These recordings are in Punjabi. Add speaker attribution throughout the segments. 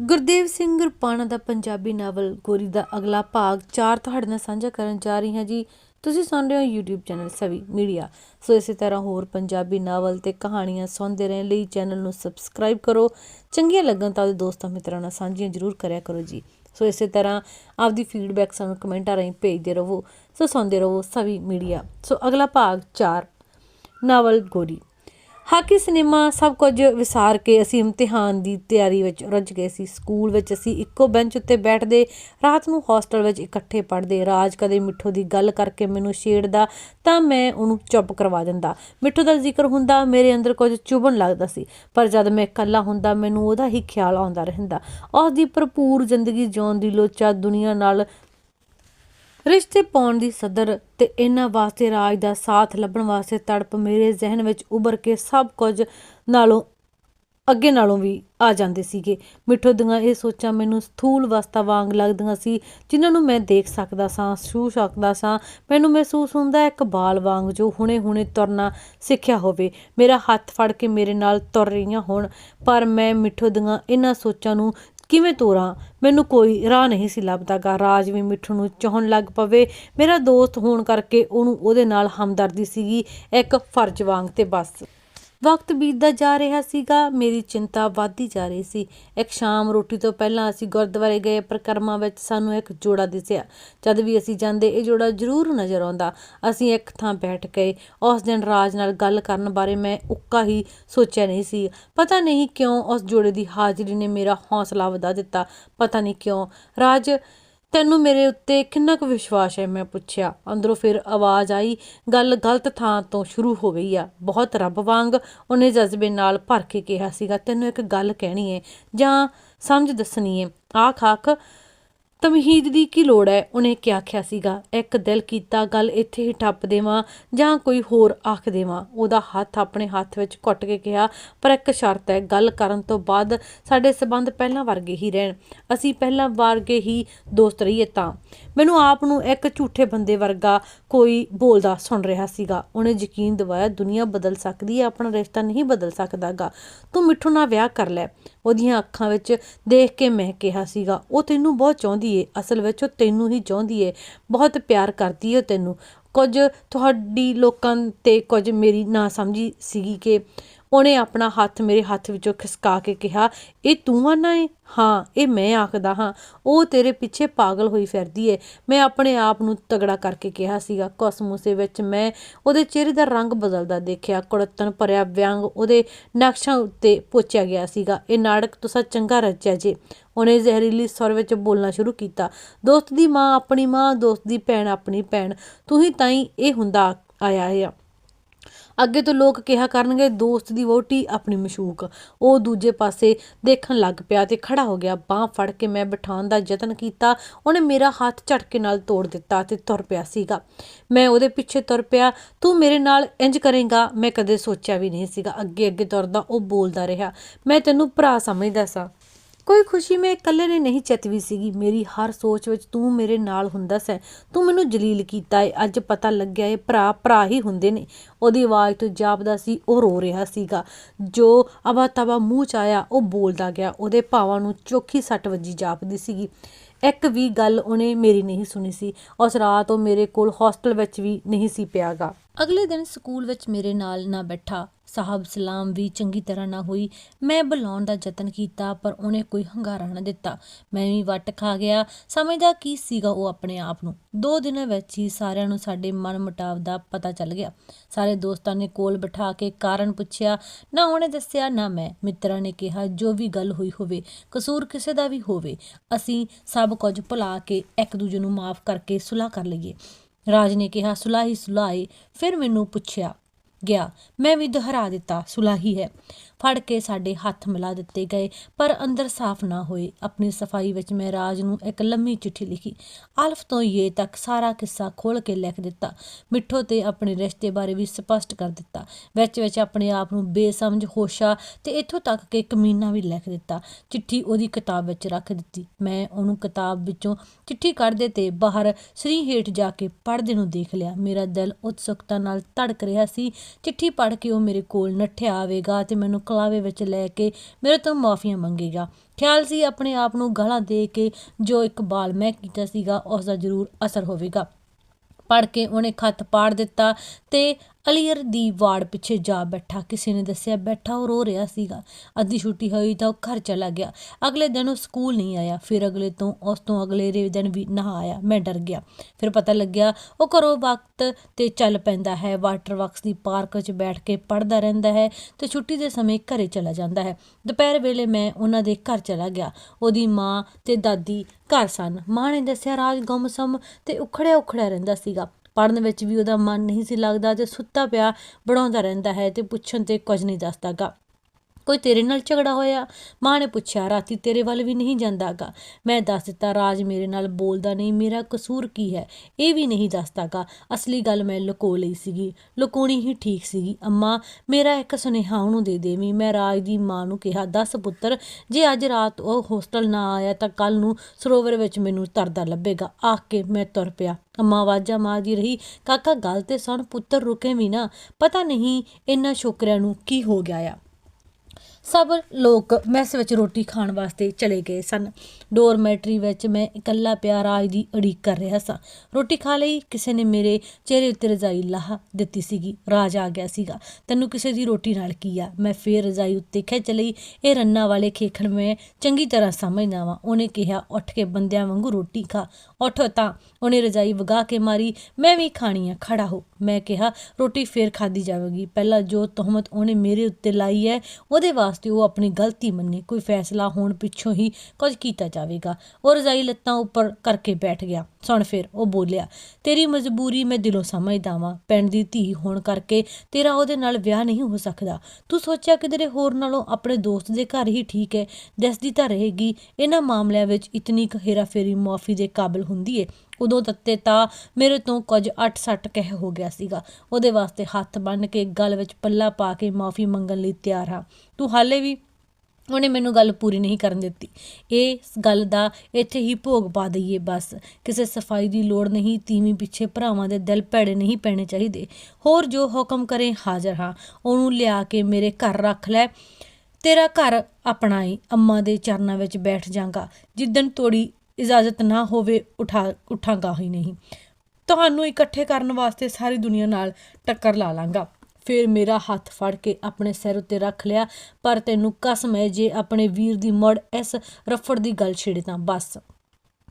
Speaker 1: ਗੁਰਦੇਵ ਸਿੰਘ ਰੁਪਾਣਾ ਦਾ ਪੰਜਾਬੀ ਨਾਵਲ ਗੋਰੀ ਦਾ ਅਗਲਾ ਭਾਗ 4 ਤੁਹਾਡੇ ਨਾਲ ਸਾਂਝਾ ਕਰਨ ਜਾ ਰਹੀ ਹਾਂ ਜੀ। ਤੁਸੀਂ ਸੁਣ ਰਹੇ ਹੋ YouTube channel Savi Media. So ਇਸੇ ਤਰ੍ਹਾਂ ਹੋਰ ਪੰਜਾਬੀ ਨਾਵਲ ਤੇ ਕਹਾਣੀਆਂ ਸੁਣਦੇ ਰਹਿਣ ਲਈ ਚੈਨਲ ਨੂੰ ਸਬਸਕ੍ਰਾਈਬ ਕਰੋ। ਚੰਗੀਆਂ ਲੱਗਣ ਤਾਂ ਉਹਦੇ ਦੋਸਤਾਂ ਮਿੱਤਰਾਂ ਨਾਲ ਸਾਂਝੀਆਂ ਜ਼ਰੂਰ ਕਰਿਆ ਕਰੋ ਜੀ। ਸੋ ਇਸੇ ਤਰ੍ਹਾਂ ਆਪਦੀ ਫੀਡਬੈਕ ਸਾਨੂੰ ਕਮੈਂਟਾਂ ਰਾਹੀਂ ਭੇਜਦੇ ਰਹੋ। ਸੋ ਸੁਣਦੇ ਰਹੋ ਸਵੀ ਮੀਡੀਆ। ਸੋ ਅਗਲਾ ਭਾਗ 4 ਨਾਵਲ ਗੋਰੀ। ਹਾਕੀ ਸਿਨੇਮਾ ਸਭ ਕੁਝ ਵਿਸਾਰ ਕੇ ਅਸੀਂ ਇਮਤਿਹਾਨ ਦੀ ਤਿਆਰੀ ਵਿੱਚ ਰੁੱਝ ਗਏ ਸੀ। ਸਕੂਲ ਵਿੱਚ ਅਸੀਂ ਇੱਕੋ ਬੈਂਚ ਉੱਤੇ ਬੈਠਦੇ, ਰਾਤ ਨੂੰ ਹੌਸਟਲ ਵਿੱਚ ਇਕੱਠੇ ਪੜ੍ਹਦੇ। ਰਾਜ ਕਦੇ ਮਿੱਠੂ ਦੀ ਗੱਲ ਕਰਕੇ ਮੈਨੂੰ ਛੇੜਦਾ ਤਾਂ ਮੈਂ ਉਹਨੂੰ ਚੁੱਪ ਕਰਵਾ ਦਿੰਦਾ। ਮਿੱਠੂ ਦਾ ਜ਼ਿਕਰ ਹੁੰਦਾ, ਮੇਰੇ ਅੰਦਰ ਕੁਝ ਚੁਭਣ ਲੱਗਦਾ ਸੀ, ਪਰ ਜਦ ਮੈਂ ਇਕੱਲਾ ਹੁੰਦਾ, ਮੈਨੂੰ ਉਹਦਾ ਹੀ ਖਿਆਲ ਆਉਂਦਾ ਰਹਿੰਦਾ। ਉਸ ਦੀ ਭਰਪੂਰ ਜ਼ਿੰਦਗੀ ਜਿਉਣ ਦੀ ਲੋਚਾ ਦੁਨੀਆ ਨਾਲ ਰਿਸ਼ਤੇ ਪਾਉਣ ਦੀ ਸਦਰ ਤੇ ਇਹਨਾਂ ਵਾਸਤੇ ਰਾਜ ਦਾ ਸਾਥ ਲੱਭਣ ਵਾਸਤੇ ਤੜਪ ਮੇਰੇ ਜ਼ਿਹਨ ਵਿੱਚ ਉਭਰ ਕੇ ਸਭ ਕੁਝ ਨਾਲੋਂ, ਅੱਗੇ ਨਾਲੋਂ ਵੀ ਆ ਜਾਂਦੇ ਸੀਗੇ। ਮਿੱਠੋ ਦੀਆਂ ਇਹ ਸੋਚਾਂ ਮੈਨੂੰ ਸਥੂਲ ਵਸਤਾ ਵਾਂਗ ਲੱਗਦੀਆਂ ਸੀ, ਜਿਨ੍ਹਾਂ ਨੂੰ ਮੈਂ ਦੇਖ ਸਕਦਾ ਸਾਂ ਛੂ ਸਕਦਾ ਸਾਂ। ਮੈਨੂੰ ਮਹਿਸੂਸ ਹੁੰਦਾ ਇੱਕ ਬਾਲ ਵਾਂਗ ਜੋ ਹੁਣੇ-ਹੁਣੇ ਤੁਰਨਾ ਸਿੱਖਿਆ ਹੋਵੇ। ਮੇਰਾ ਹੱਥ ਫੜ ਕੇ ਮੇਰੇ ਨਾਲ ਤੁਰ ਰਹੀਆਂ ਹੋਣ, ਪਰ ਮੈਂ ਮਿੱਠੋ ਦੀਆਂ ਇਹਨਾਂ ਸੋਚਾਂ ਨੂੰ ਕਿਵੇਂ ਤੋਰਾਂ? ਮੈਨੂੰ ਕੋਈ ਰਾਹ ਨਹੀਂ ਸੀ ਲੱਭਦਾਗਾ। ਰਾਜ ਵੀ ਮਿੱਠੂ ਨੂੰ ਚਾਹਣ ਲੱਗ ਪਵੇ। ਮੇਰਾ ਦੋਸਤ ਹੋਣ ਕਰਕੇ ਉਹਨੂੰ ਉਹਦੇ ਨਾਲ ਹਮਦਰਦੀ ਸੀਗੀ। ਇੱਕ ਫਰਜ਼ ਵਾਂਗ ਤੇ ਬਸ। ਵਕਤ ਬੀਤਦਾ ਜਾ ਰਿਹਾ ਸੀਗਾ, ਮੇਰੀ ਚਿੰਤਾ ਵੱਧਦੀ ਜਾ ਰਹੀ ਸੀ। ਇੱਕ ਸ਼ਾਮ ਰੋਟੀ ਤੋਂ ਪਹਿਲਾਂ ਅਸੀਂ ਗੁਰਦੁਆਰੇ ਗਏ, ਪ੍ਰਕਰਮਾਂ ਵਿੱਚ ਸਾਨੂੰ ਇੱਕ ਜੋੜਾ ਦਿਸਿਆ। ਜਦ ਵੀ ਅਸੀਂ ਜਾਂਦੇ, ਇਹ ਜੋੜਾ ਜ਼ਰੂਰ ਨਜ਼ਰ ਆਉਂਦਾ। ਅਸੀਂ ਇੱਕ ਥਾਂ ਬੈਠ ਗਏ। ਉਸ ਦਿਨ ਰਾਜ ਨਾਲ ਗੱਲ ਕਰਨ ਬਾਰੇ ਮੈਂ ਉੱਕਾ ਹੀ ਸੋਚਿਆ ਨਹੀਂ ਸੀ। ਪਤਾ ਨਹੀਂ ਕਿਉਂ ਉਸ ਜੋੜੇ ਦੀ ਹਾਜ਼ਰੀ ਨੇ ਮੇਰਾ ਹੌਸਲਾ ਵਧਾ ਦਿੱਤਾ। ਪਤਾ ਨਹੀਂ ਕਿਉਂ। ਰਾਜ ਤੈਨੂੰ ਮੇਰੇ ਉੱਤੇ ਕਿੰਨਾ ਕੁ ਵਿਸ਼ਵਾਸ ਹੈ? ਮੈਂ ਪੁੱਛਿਆ। ਅੰਦਰੋਂ ਫਿਰ ਆਵਾਜ਼ ਆਈ, ਗੱਲ ਗਲਤ ਥਾਂ ਤੋਂ ਸ਼ੁਰੂ ਹੋ ਗਈ ਆ। ਬਹੁਤ ਰੱਬ ਵਾਂਗ ਉਹਨੇ ਜਜ਼ਬੇ ਨਾਲ ਭਰ ਕੇ ਕਿਹਾ ਸੀਗਾ, ਤੈਨੂੰ ਇੱਕ ਗੱਲ ਕਹਿਣੀ ਹੈ ਜਾਂ ਸਮਝ ਦੱਸਣੀ ਹੈ ਆਖ ਆਖ ਤਮਹੀਦ ਦੀ ਕੀ ਲੋੜ ਹੈ? ਉਹਨੇ ਕੀ ਆਖਿਆ ਸੀਗਾ? ਇੱਕ ਦਿਲ ਕੀਤਾ ਗੱਲ ਇੱਥੇ ਹੀ ਠੱਪ ਦੇਵਾਂ ਜਾਂ ਕੋਈ ਹੋਰ ਆਖ ਦੇਵਾਂ? ਉਹਦਾ ਹੱਥ ਆਪਣੇ ਹੱਥ ਵਿੱਚ ਘੁੱਟ ਕੇ ਕਿਹਾ, ਪਰ ਇੱਕ ਸ਼ਰਤ ਹੈ, ਗੱਲ ਕਰਨ ਤੋਂ ਬਾਅਦ ਸਾਡੇ ਸਬੰਧ ਪਹਿਲਾਂ ਵਰਗੇ ਹੀ ਰਹਿਣ। ਅਸੀਂ ਪਹਿਲਾਂ ਵਰਗੇ ਹੀ ਦੋਸਤ ਰਹੀਏ ਤਾਂ। ਮੈਨੂੰ ਆਪ ਨੂੰ ਇੱਕ ਝੂਠੇ ਬੰਦੇ ਵਰਗਾ ਕੋਈ ਬੋਲਦਾ ਸੁਣ ਰਿਹਾ ਸੀਗਾ। ਉਹਨੇ ਯਕੀਨ ਦਿਵਾਇਆ, ਦੁਨੀਆ ਬਦਲ ਸਕਦੀ ਹੈ, ਆਪਣਾ ਰਿਸ਼ਤਾ ਨਹੀਂ ਬਦਲ ਸਕਦਾਗਾ। ਤੂੰ ਮਿੱਠੂ ਨਾਲ ਵਿਆਹ ਕਰ ਲੈ। ਉਹਦੀਆਂ ਅੱਖਾਂ ਵਿੱਚ ਦੇਖ ਕੇ ਮੈਂ ਕਿਹਾ ਸੀਗਾ। ਉਹ ਤੈਨੂੰ ਬਹੁਤ ਚਾਹੁੰਦੀ ਏ, ਅਸਲ ਵਿੱਚ ਉਹ ਤੈਨੂੰ ਹੀ ਚਾਹੁੰਦੀ ਏ। ਬਹੁਤ ਪਿਆਰ ਕਰਦੀ ਏ ਉਹ ਤੈਨੂੰ। ਕੁਝ ਤੁਹਾਡੀ ਲੋਕਾਂ ਤੇ ਕੁਝ ਮੇਰੀ ਨਾ ਸਮਝੀ ਸੀਗੀ ਕਿ ਉਹਨੇ ਆਪਣਾ ਹੱਥ ਮੇਰੇ ਹੱਥ ਵਿੱਚੋਂ ਖਿਸਕਾ ਕੇ ਕਿਹਾ, ਇਹ ਤੂੰ ਆ ਨਾ ਏ? ਹਾਂ, ਇਹ ਮੈਂ ਆਖਦਾ ਹਾਂ। ਉਹ ਤੇਰੇ ਪਿੱਛੇ ਪਾਗਲ ਹੋਈ ਫਿਰਦੀ ਏ। ਮੈਂ ਆਪਣੇ ਆਪ ਨੂੰ ਤਗੜਾ ਕਰਕੇ ਕਿਹਾ ਸੀਗਾ। ਕੋਸਮੋਸੇ ਵਿੱਚ ਮੈਂ ਉਹਦੇ ਚਿਹਰੇ ਦਾ ਰੰਗ ਬਦਲਦਾ ਦੇਖਿਆ। ਕੁੜੱਤਣ ਭਰਿਆ ਵਿਅੰਗ ਉਹਦੇ ਨਕਸ਼ਾਂ ਉੱਤੇ ਪੋਚਿਆ ਗਿਆ ਸੀਗਾ। ਇਹ ਨਾਟਕ ਤੁਸੀਂ ਚੰਗਾ ਰਚਿਆ ਜੇ। ਉਹਨੇ ਜ਼ਹਿਰੀਲੀ ਸਵਰ ਵਿੱਚ ਬੋਲਣਾ ਸ਼ੁਰੂ ਕੀਤਾ। ਦੋਸਤ ਦੀ ਮਾਂ ਆਪਣੀ ਮਾਂ, ਦੋਸਤ ਦੀ ਭੈਣ ਆਪਣੀ ਭੈਣ। ਤੂੰ ਹੀ ਤਾਂ ਹੀ ਇਹ ਹੁੰਦਾ ਆਇਆ ਹੈ ਅੱਗੇ ਤੋਂ ਲੋਕ ਕਿਹਾ ਕਰਨਗੇ, ਦੋਸਤ ਦੀ ਵੋਟੀ ਆਪਣੀ ਮਸ਼ੂਕ। ਉਹ ਦੂਜੇ ਪਾਸੇ ਦੇਖਣ ਲੱਗ ਪਿਆ ਤੇ ਖੜਾ ਹੋ ਗਿਆ। ਬਾਹ ਫੜ ਕੇ ਮੈਂ ਬਿਠਾਉਣ ਦਾ ਯਤਨ ਕੀਤਾ। ਉਹਨੇ ਮੇਰਾ ਹੱਥ ਝਟਕੇ ਨਾਲ ਤੋੜ ਦਿੱਤਾ ਤੇ ਤੁਰ ਪਿਆ ਸੀਗਾ। ਮੈਂ ਉਹਦੇ ਪਿੱਛੇ ਤੁਰ ਪਿਆ। ਤੂੰ ਮੇਰੇ ਨਾਲ ਇੰਜ ਕਰੇਗਾ? ਮੈਂ ਕਦੇ ਸੋਚਿਆ ਵੀ ਨਹੀਂ ਸੀਗਾ। ਅੱਗੇ ਅੱਗੇ ਤੁਰਦਾ ਉਹ ਬੋਲਦਾ ਰਿਹਾ। ਮੈਂ ਤੈਨੂੰ ਭਰਾ ਸਮਝਦਾ ਸਾਂ। ਕੋਈ ਖੁਸ਼ੀ ਮੈਂ ਇਕੱਲੇ ਨੇ ਨਹੀਂ ਚਤਵੀ ਸੀਗੀ। ਮੇਰੀ ਹਰ ਸੋਚ ਵਿੱਚ ਤੂੰ ਮੇਰੇ ਨਾਲ ਹੁੰਦਾ ਸੈਂ। ਤੂੰ ਮੈਨੂੰ ਜਲੀਲ ਕੀਤਾ ਏ। ਅੱਜ ਪਤਾ ਲੱਗਿਆ ਏ, ਭਰਾ ਭਰਾ ਹੀ ਹੁੰਦੇ ਨੇ। ਉਹਦੀ ਆਵਾਜ਼ ਤੋਂ ਜਾਪਦਾ ਸੀ, ਉਹ ਰੋ ਰਿਹਾ ਸੀਗਾ। ਜੋ ਅਬਾ ਤਬਾ ਮੂੰਹ ਚ ਆਇਆ, ਉਹ ਬੋਲਦਾ ਗਿਆ। ਉਹਦੇ ਭਾਵਾਂ ਨੂੰ ਚੋਖੀ ਸੱਟ ਵੱਜੀ ਜਾਪਦੀ ਸੀਗੀ। ਇੱਕ ਵੀ ਗੱਲ ਉਹਨੇ ਮੇਰੀ ਨਹੀਂ ਸੁਣੀ ਸੀ। ਉਸ ਰਾਤ ਉਹ ਮੇਰੇ ਕੋਲ ਹੌਸਟਲ ਵਿੱਚ ਵੀ ਨਹੀਂ ਸੀ ਪਿਆਗਾ। ਅਗਲੇ ਦਿਨ ਸਕੂਲ ਵਿੱਚ ਮੇਰੇ ਨਾਲ ਨਾ ਬੈਠਾ। ਸਾਹਬ ਸਲਾਮ ਵੀ ਚੰਗੀ ਤਰ੍ਹਾਂ ਨਾ ਹੋਈ। ਮੈਂ ਬੁਲਾਉਣ ਦਾ ਯਤਨ ਕੀਤਾ, ਪਰ ਉਹਨੇ ਕੋਈ ਹੰਗਾਰਾ ਨਾ ਦਿੱਤਾ। ਮੈਂ ਵੀ ਵੱਟ ਖਾ ਗਿਆ। ਸਮਝਦਾ ਕੀ ਸੀਗਾ ਉਹ ਆਪਣੇ ਆਪ ਨੂੰ। ਦੋ ਦਿਨਾਂ ਵਿੱਚ ਹੀ ਸਾਰਿਆਂ ਨੂੰ ਸਾਡੇ ਮਨ ਮੁਟਾਵ ਦਾ ਪਤਾ ਚੱਲ ਗਿਆ। ਸਾਰੇ ਦੋਸਤਾਂ ਨੇ ਕੋਲ ਬਿਠਾ ਕੇ ਕਾਰਨ ਪੁੱਛਿਆ, ਨਾ ਉਹਨੇ ਦੱਸਿਆ, ਨਾ ਮੈਂ। ਮਿੱਤਰਾਂ ਨੇ ਕਿਹਾ, ਜੋ ਵੀ ਗੱਲ ਹੋਈ ਹੋਵੇ, ਕਸੂਰ ਕਿਸੇ ਦਾ ਵੀ ਹੋਵੇ, ਅਸੀਂ ਸਭ ਕੁਝ ਭੁਲਾ ਕੇ ਇੱਕ ਦੂਜੇ ਨੂੰ ਮਾਫ ਕਰਕੇ ਸੁਲਾਹ ਕਰ ਲਈਏ। ਰਾਜ ਨੇ ਕਿਹਾ, ਸੁਲ੍ਹਾ ਹੀ ਸੁਲ੍ਹਾ। ਏ ਫਿਰ ਮੈਨੂੰ ਪੁੱਛਿਆ ਗਿਆ। ਮੈਂ ਵੀ ਦੁਹਰਾ ਦਿੱਤਾ, ਸੁਲਾਹੀ ਹੈ। ਫੜ ਕੇ ਸਾਡੇ ਹੱਥ ਮਿਲਾ ਦਿੱਤੇ ਗਏ, ਪਰ ਅੰਦਰ ਸਾਫ਼ ਨਾ ਹੋਏ। ਆਪਣੀ ਸਫ਼ਾਈ ਵਿੱਚ ਮੈਂ ਰਾਜ ਨੂੰ ਇੱਕ ਲੰਮੀ ਚਿੱਠੀ ਲਿਖੀ। ਅਲਫ ਤੋਂ ਇਹ ਤੱਕ ਸਾਰਾ ਕਿੱਸਾ ਖੋਲ ਕੇ ਲਿਖ ਦਿੱਤਾ। ਮਿੱਠੋ ਤੇ ਆਪਣੇ ਰਿਸ਼ਤੇ ਬਾਰੇ ਵੀ ਸਪਸ਼ਟ ਕਰ ਦਿੱਤਾ। ਵਿੱਚ ਵਿੱਚ ਆਪਣੇ ਆਪ ਨੂੰ ਬੇਸਮਝ, ਹੋਸ਼ਾ ਤੇ ਇੱਥੋਂ ਤੱਕ ਕਿ ਕਮੀਨਾ ਵੀ ਲਿਖ ਦਿੱਤਾ। ਚਿੱਠੀ ਉਹਦੀ ਕਿਤਾਬ ਵਿੱਚ ਰੱਖ ਦਿੱਤੀ। ਮੈਂ ਉਹਨੂੰ ਕਿਤਾਬ ਵਿੱਚੋਂ ਚਿੱਠੀ ਕੱਢਦੇ ਤੇ ਬਾਹਰ ਸ੍ਰੀ ਹੇਠ ਜਾ ਕੇ ਪੜ੍ਹਦੇ ਨੂੰ ਦੇਖ ਲਿਆ। ਮੇਰਾ ਦਿਲ ਉਤਸੁਕਤਾ ਨਾਲ ਧੜਕ ਰਿਹਾ ਸੀ। ਚਿੱਠੀ ਪੜ੍ਹ ਕੇ ਉਹ ਮੇਰੇ ਕੋਲ ਨੱਠਿਆ ਆਵੇਗਾ ਤੇ ਮੈਨੂੰ ਕਲਾਵੇ ਵਿੱਚ ਲੈ ਕੇ ਮੇਰੇ ਤੋਂ ਮਾਫੀਆਂ ਮੰਗੇਗਾ। ਖਿਆਲ ਸੀ ਆਪਣੇ ਆਪ ਨੂੰ ਗਾਲਾਂ ਦੇ ਕੇ ਜੋ ਇੱਕ ਬਾਲ ਮੈਂ ਕੀਤਾ ਸੀਗਾ, ਉਸ ਦਾ ਜ਼ਰੂਰ ਅਸਰ ਹੋਵੇਗਾ। ਪੜ ਕੇ ਉਹਨੇ ਖੱਤ ਪਾੜ ਦਿੱਤਾ ਤੇ ਅਲੀਅਰ ਦੀ ਵਾਰਡ ਪਿੱਛੇ ਜਾ ਬੈਠਾ, ਕਿਸੇ ਨੇ ਦੱਸਿਆ ਬੈਠਾ ਉਹ ਰੋ ਰਿਹਾ ਸੀਗਾ। ਅੱਧੀ ਛੁੱਟੀ ਹੋਈ ਤਾਂ ਉਹ ਘਰ ਚਲਾ ਗਿਆ। ਅਗਲੇ ਦਿਨ ਉਹ ਸਕੂਲ ਨਹੀਂ ਆਇਆ। ਫਿਰ ਅਗਲੇ ਤੋਂ, ਉਸ ਤੋਂ ਅਗਲੇ ਰੇ ਦਿਨ ਵੀ ਨਾ ਆਇਆ। ਮੈਂ ਡਰ ਗਿਆ। ਫਿਰ ਪਤਾ ਲੱਗਿਆ, ਉਹ ਘਰੋਂ ਵਕਤ ਤੇ ਚੱਲ ਪੈਂਦਾ ਹੈ। ਵਾਟਰ ਵਰਕਸ ਦੀ ਪਾਰਕ 'ਚ ਬੈਠ ਕੇ ਪੜਦਾ ਰਹਿੰਦਾ ਹੈ ਤੇ ਛੁੱਟੀ ਦੇ ਸਮੇਂ ਘਰੇ ਚਲਾ ਜਾਂਦਾ ਹੈ। ਦੁਪਹਿਰ ਵੇਲੇ ਮੈਂ ਉਹਨਾਂ ਦੇ ਘਰ ਚਲਾ ਗਿਆ। ਉਹਦੀ ਮਾਂ ਤੇ ਦਾਦੀ ਘਰ ਸਨ। ਮਾਂ ਨੇ ਦੱਸਿਆ, ਰਾਜ ਗੁੰਮਸਮ ਤੇ ਉਖੜਿਆ ਉਖੜਿਆ ਰਹਿੰਦਾ ਸੀਗਾ। ਪੜਨ ਵਿੱਚ ਵੀ ਉਹਦਾ ਮਨ ਨਹੀਂ ਸੀ ਲੱਗਦਾ ਅਤੇ ਸੁੱਤਾ ਪਿਆ, ਬਣਾਉਂਦਾ ਰਹਿੰਦਾ ਹੈ ਅਤੇ ਪੁੱਛਣ ਤੇ ਕੁਝ ਨਹੀਂ ਦੱਸਦਾ ਗਾ। ਕੋਈ ਤੇਰੇ ਨਾਲ ਝਗੜਾ ਹੋਇਆ? ਮਾਂ ਨੇ ਪੁੱਛਿਆ, ਰਾਤੀ ਤੇਰੇ ਵੱਲ ਵੀ ਨਹੀਂ ਜਾਂਦਾਗਾ। ਮੈਂ ਦੱਸ ਦਿੱਤਾ, ਰਾਜ ਮੇਰੇ ਨਾਲ ਬੋਲਦਾ ਨਹੀਂ, ਮੇਰਾ ਕਸੂਰ ਕੀ ਹੈ? ਇਹ ਵੀ ਨਹੀਂ ਦੱਸਦਾਗਾ। ਅਸਲੀ ਗੱਲ ਮੈਂ ਲੁਕੋ ਲਈ ਸੀਗੀ। ਲੁਕਾਉਣੀ ਹੀ ਠੀਕ ਸੀਗੀ। ਅੰਮਾ, ਮੇਰਾ ਇੱਕ ਸੁਨੇਹਾ ਉਹਨੂੰ ਦੇ ਦੇਵੀਂ ਮੈਂ ਰਾਜ ਦੀ ਮਾਂ ਨੂੰ ਕਿਹਾ, ਦੱਸ ਪੁੱਤਰ, ਜੇ ਅੱਜ ਰਾਤ ਉਹ ਹੋਸਟਲ ਨਾ ਆਇਆ ਤਾਂ ਕੱਲ ਨੂੰ ਸਰੋਵਰ ਵਿੱਚ ਮੈਨੂੰ ਤਰਦਾ ਲੱਭੇਗਾ। ਆਖ ਕੇ ਮੈਂ ਤੁਰ ਪਿਆ। ਅੰਮਾ ਆਵਾਜ਼ਾਂ ਮਾਰਦੀ ਰਹੀ, ਕਾਕਾ, ਗੱਲ ਤੇ ਸੁਣ ਪੁੱਤਰ, ਰੁਕੇ ਵੀ ਨਾ। ਪਤਾ ਨਹੀਂ ਇਹਨਾਂ ਛੋਕਰਿਆਂ ਨੂੰ ਕੀ ਹੋ ਗਿਆ ਆ। ਸਭ ਲੋਕ ਮੈਸ ਵਿੱਚ ਰੋਟੀ ਖਾਣ ਵਾਸਤੇ ਚਲੇ ਗਏ ਸਨ। ਡੋਰਮੈਟਰੀ ਵਿੱਚ ਮੈਂ ਇਕੱਲਾ ਪਿਆ ਰਾਜ ਦੀ ਅੜੀਕ ਕਰ ਰਿਹਾ ਸਾਂ। ਰੋਟੀ ਖਾ ਲਈ, ਕਿਸੇ ਨੇ ਮੇਰੇ ਚਿਹਰੇ ਉੱਤੇ ਰਜ਼ਾਈ ਲਾਹ ਦਿੱਤੀ ਸੀਗੀ। ਰਾਜ ਆ ਗਿਆ ਸੀਗਾ। ਤੈਨੂੰ ਕਿਸੇ ਦੀ ਰੋਟੀ ਨਾਲ ਕੀ ਆ? ਮੈਂ ਫੇਰ ਰਜ਼ਾਈ ਉੱਤੇ ਖਿੱਚ ਲਈ। ਇਹ ਰੰਨਾ ਵਾਲੇ ਖੇਖਣ ਮੈਂ ਚੰਗੀ ਤਰ੍ਹਾਂ ਸਮਝਦਾ ਵਾਂ। ਉਹਨੇ ਕਿਹਾ, ਉੱਠ ਕੇ ਬੰਦਿਆਂ ਵਾਂਗੂ ਰੋਟੀ ਖਾ। ਉੱਠ ਤਾਂ ਉਹਨੇ ਰਜ਼ਾਈ ਵਗਾ ਕੇ ਮਾਰੀ, ਮੈਂ ਵੀ ਖਾਣੀ ਆ, ਖੜਾ ਹੋ। ਮੈਂ ਕਿਹਾ, ਰੋਟੀ ਫੇਰ ਖਾਦੀ ਜਾਵੇਗੀ। ਪਹਿਲਾਂ ਜੋ ਤਹਮਤ ਉਹਨੇ ਮੇਰੇ ਉੱਤੇ ਲਾਈ ਹੈ, ਉਹਦੇ ਵਾਸਤੇ ਉਹ ਆਪਣੀ ਗਲਤੀ ਮੰਨੇ। ਕੋਈ ਫੈਸਲਾ ਹੋਣ ਪਿੱਛੋਂ ਹੀ ਕੁਝ ਕੀਤਾ ਜਾਵੇਗਾ। ਉਹ ਰਜ਼ਾਈ ਲੱਤਾਂ ਉੱਪਰ ਕਰਕੇ ਬੈਠ ਗਿਆ। ਸੁਣ ਫਿਰ, ਉਹ ਬੋਲਿਆ, ਤੇਰੀ ਮਜਬੂਰੀ ਮੈਂ ਦਿਲੋਂ ਸਮਝਦਾ ਵਾਂ। ਪਿੰਡ ਦੀ ਧੀ ਹੋਣ ਕਰਕੇ ਤੇਰਾ ਉਹਦੇ ਨਾਲ ਵਿਆਹ ਨਹੀਂ ਹੋ ਸਕਦਾ। ਤੂੰ ਸੋਚਿਆ ਕਿਧਰੇ ਹੋਰ ਨਾਲੋਂ ਆਪਣੇ ਦੋਸਤ ਦੇ ਘਰ ਹੀ ਠੀਕ ਹੈ, ਦਿਸਦੀ ਤਾਂ ਰਹੇਗੀ। ਇਹਨਾਂ ਮਾਮਲਿਆਂ ਵਿੱਚ ਇਤਨੀ ਕੁ ਹੇਰਾਫੇਰੀ ਮਾਫੀ ਦੇ ਕਾਬਿਲ ਹੁੰਦੀ ਏ। ਉਦੋਂ ਤੱਤੇ ਤਾਂ ਮੇਰੇ ਤੋਂ ਕੁਝ 8-7 ਕਹਿ ਹੋ ਗਿਆ ਸੀਗਾ। ਉਹਦੇ ਵਾਸਤੇ ਹੱਥ ਬੰਨ ਕੇ ਗਲ ਵਿੱਚ ਪੱਲਾ ਪਾ ਕੇ ਮਾਫੀ ਮੰਗਣ ਲਈ ਤਿਆਰ ਹਾਂ। ਤੂੰ ਹਾਲੇ ਵੀ ਉਹਨੇ ਮੈਨੂੰ ਗੱਲ ਪੂਰੀ ਨਹੀਂ ਕਰਨ ਦਿੱਤੀ। ਇਹ ਗੱਲ ਦਾ ਇੱਥੇ ਹੀ ਭੋਗ ਪਾ ਦਈਏ ਬਸ। ਕਿਸੇ ਸਫ਼ਾਈ ਦੀ ਲੋੜ ਨਹੀਂ, ਤੀਵੀਂ ਪਿੱਛੇ ਭਰਾਵਾਂ ਦੇ ਦਿਲ ਭੈੜੇ ਨਹੀਂ ਪੈਣੇ ਚਾਹੀਦੇ। ਹੋਰ ਜੋ ਹੁਕਮ ਕਰੇ, ਹਾਜ਼ਰ ਹਾਂ। ਉਹਨੂੰ ਲਿਆ ਕੇ ਮੇਰੇ ਘਰ ਰੱਖ ਲੈ। ਤੇਰਾ ਘਰ ਆਪਣਾ ਈ ਅੰਮਾ ਦੇ ਚਰਨਾਂ ਵਿੱਚ ਬੈਠ ਜਾਗਾ। ਜਿੱਦਣ ਤੋੜੀ ਇਜਾਜ਼ਤ ਨਾ ਹੋਵੇ, ਉਠਾ, ਉਠਾਂਗਾ ਹੀ ਨਹੀਂ। ਤੁਹਾਨੂੰ ਇਕੱਠੇ ਕਰਨ ਵਾਸਤੇ ਸਾਰੀ ਦੁਨੀਆ ਨਾਲ ਟੱਕਰ ਲਾ ਲਾਂਗਾ। ਫਿਰ ਮੇਰਾ ਹੱਥ ਫੜ ਕੇ ਆਪਣੇ ਸਿਰ ਉੱਤੇ ਰੱਖ ਲਿਆ, ਪਰ ਤੈਨੂੰ ਕਸਮ ਹੈ ਜੇ ਆਪਣੇ ਵੀਰ ਦੀ ਮੜ ਇਸ ਰਫੜ ਦੀ ਗੱਲ ਛੇੜੇ ਤਾਂ ਬਸ।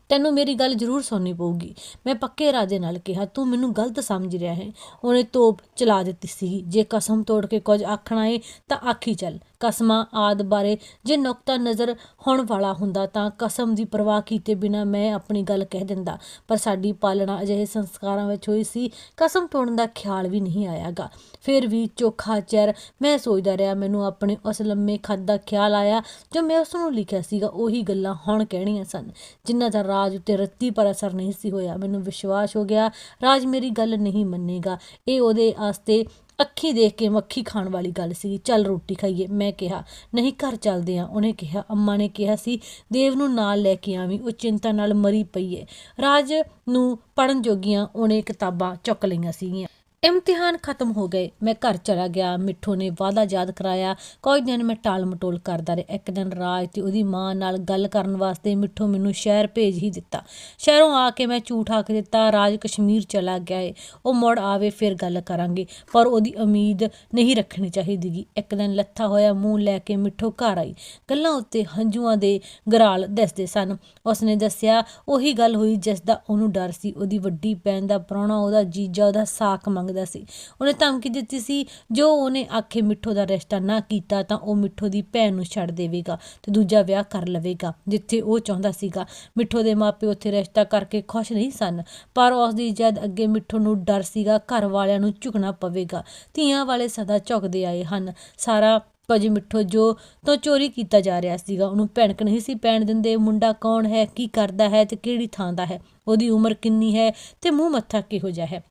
Speaker 1: ਤੈਨੂੰ ਮੇਰੀ ਗੱਲ ਜ਼ਰੂਰ ਸੁਣਨੀ ਪਊਗੀ। ਮੈਂ ਪੱਕੇ ਇਰਾਦੇ ਨਾਲ ਕਿਹਾ, ਤੂੰ ਮੈਨੂੰ ਗਲਤ ਸਮਝ ਰਿਹਾ ਹੈ। ਉਹਨੇ ਤੋਪ ਚਲਾ ਦਿੱਤੀ ਸੀ ਜੇ ਕਸਮ ਤੋੜ ਕੇ ਕੁਝ ਆਖਣਾ ਏ ਤਾਂ ਆਖੀ ਚੱਲ। ਕਸਮਾਂ ਆਦ ਬਾਰੇ ਜੇ ਨੁਕਤਾ ਨਜ਼ਰ ਹੋਣ ਵਾਲਾ ਹੁੰਦਾ ਤਾਂ ਕਸਮ ਦੀ ਪਰਵਾਹ ਕੀਤੇ ਬਿਨਾਂ ਮੈਂ ਆਪਣੀ ਗੱਲ ਕਹਿ ਦਿੰਦਾ। ਪਰ ਸਾਡੀ ਪਾਲਣਾ ਅਜਿਹੇ ਸੰਸਕਾਰਾਂ ਵਿੱਚ ਹੋਈ ਸੀ, ਕਸਮ ਤੋੜਨ ਦਾ ਖਿਆਲ ਵੀ ਨਹੀਂ ਆਇਆਗਾ। ਫਿਰ ਵੀ ਚੋਖਾ ਚਿਰ ਮੈਂ ਸੋਚਦਾ ਰਿਹਾ, ਮੈਨੂੰ ਆਪਣੇ ਉਸ ਲੰਮੇ ਖੱਤ ਦਾ ਖਿਆਲ ਆਇਆ ਜੋ ਮੈਂ ਉਸ ਨੂੰ ਲਿਖਿਆ ਸੀਗਾ, ਉਹੀ ਗੱਲਾਂ ਹੁਣ ਕਹਿਣੀਆਂ ਸਨ। ਜਿਨ੍ਹਾਂ ਦਾ ਰਾਜ ਉੱਤੇ ਰੱਤੀ ਪਰ ਅਸਰ ਨਹੀਂ ਸੀ ਹੋਇਆ, ਮੈਨੂੰ ਵਿਸ਼ਵਾਸ ਹੋ ਗਿਆ, ਰਾਜ ਮੇਰੀ ਗੱਲ ਨਹੀਂ ਮੰਨੇਗਾ। ਇਹ ਉਹਦੇ ਆਸਤੇ ਅੱਖੀ ਦੇਖ ਕੇ ਮੱਖੀ ਖਾਣ ਵਾਲੀ ਗੱਲ ਸੀ ਚੱਲ ਰੋਟੀ ਖਾਈਏ। ਮੈਂ ਕਿਹਾ, ਨਹੀਂ, ਘਰ ਚੱਲਦੇ ਆ। ਉਹਨੇ ਕਿਹਾ, ਅੰਮਾ ਨੇ ਕਿਹਾ ਸੀ, ਦੇਵ ਨੂੰ ਨਾਲ ਲੈ ਕੇ ਆਵੀਂ, ਉਹ ਚਿੰਤਾ ਨਾਲ ਮਰੀ ਪਈ ਏ। ਰਾਜ ਨੂੰ ਪੜਨ ਜੋਗੀਆਂ ਉਹਨੇ ਕਿਤਾਬਾਂ ਚੁੱਕ ਲਈਆਂ ਸੀਗੀਆਂ। ਇਮਤਿਹਾਨ ਖਤਮ ਹੋ ਗਏ ਮੈਂ ਘਰ ਚਲਾ ਗਿਆ ਮਿੱਠੂ ਨੇ ਵਾਦਾ ਯਾਦ ਕਰਾਇਆ ਕੋਈ ਦਿਨ ਮੈਂ ਟਾਲ ਮਟੋਲ ਕਰਦਾ ਰਿਹਾ ਇੱਕ ਦਿਨ ਰਾਜ ਤੇ ਉਹਦੀ ਮਾਂ ਨਾਲ ਗੱਲ ਕਰਨ ਵਾਸਤੇ ਮਿੱਠੂ ਮੈਨੂੰ ਸ਼ਹਿਰ ਭੇਜ ਹੀ ਦਿੱਤਾ ਸ਼ਹਿਰੋਂ ਆ ਕੇ ਮੈਂ ਝੂਠ ਆਖ ਦਿੱਤਾ ਰਾਜ ਕਸ਼ਮੀਰ ਚਲਾ ਗਿਆ ਏ ਉਹ ਮੁੜ ਆਵੇ ਫਿਰ ਗੱਲ ਕਰਾਂਗੇ ਪਰ ਉਹਦੀ ਉਮੀਦ ਨਹੀਂ ਰੱਖਣੀ ਚਾਹੀਦੀਗੀ ਇੱਕ ਦਿਨ ਲੱਥਾ ਹੋਇਆ ਮੂੰਹ ਲੈ ਕੇ ਮਿੱਠੂ ਘਰ ਆਈ ਗੱਲਾਂ ਉੱਤੇ ਹੰਝੂਆਂ ਦੇ ਗਰਾਲ ਦੱਸਦੇ ਸਨ ਉਸਨੇ ਦੱਸਿਆ ਉਹੀ ਗੱਲ ਹੋਈ ਜਿਸ ਦਾ ਉਹਨੂੰ ਡਰ ਸੀ ਉਹਦੀ ਵੱਡੀ ਭੈਣ ਦਾ ਪ੍ਰਾਹੁਣਾ ਉਹਦਾ ਜੀਜਾ ਉਹਦਾ ਸਾਕ ਮੰਗਦਾ ਸੀ। ਉਹਨੇ ਧਮਕੀ ਦਿੱਤੀ ਸੀ, ਜੋ ਉਹਨੇ ਆਖੇ ਮਿੱਠੋ ਦਾ ਰਿਸ਼ਤਾ ਨਾ ਕੀਤਾ, ਤਾਂ ਉਹ ਮਿੱਠੋ ਦੀ ਭੈਣ ਨੂੰ ਛੱਡ ਦੇਵੇਗਾ ਤੇ ਦੂਜਾ ਵਿਆਹ ਕਰ ਲਵੇਗਾ, ਜਿੱਥੇ ਉਹ ਚਾਹੁੰਦਾ ਸੀਗਾ। ਮਿੱਠੋ ਦੇ ਮਾਪੇ ਉੱਥੇ ਰਿਸ਼ਤਾ ਕਰਕੇ ਖੁਸ਼ ਨਹੀਂ ਸਨ, ਪਰ ਉਸ ਦੀ ਜਦ ਅੱਗੇ ਮਿੱਠੋ ਨੂੰ ਡਰ ਸੀਗਾ, ਘਰ ਵਾਲਿਆਂ ਨੂੰ ਝੁਕਣਾ ਪਵੇਗਾ। ਧੀਆਂ ਵਾਲੇ ਸਦਾ ਝੁਕਦੇ ਆਏ ਹਨ। ਸਾਰਾ ਕੁਝ ਮਿੱਠੋ ਜੋ ਤੋਂ ਚੋਰੀ ਕੀਤਾ ਜਾ ਰਿਹਾ ਸੀਗਾ, ਉਹਨੂੰ ਭੈਣਕ ਨਹੀਂ ਸੀ ਪੈਣ ਦਿੰਦੇ, ਮੁੰਡਾ ਕੌਣ ਹੈ, ਕੀ ਕਰਦਾ ਹੈ ਤੇ ਕਿਹੜੀ ਥਾਂ ਦਾ ਹੈ? ਉਹਦੀ ਉਮਰ ਕਿੰਨੀ ਹੈ ਤੇ ਮੂੰਹ ਮੱਥਾ ਕਿਹੋ ਜਿਹਾ ਹੈ?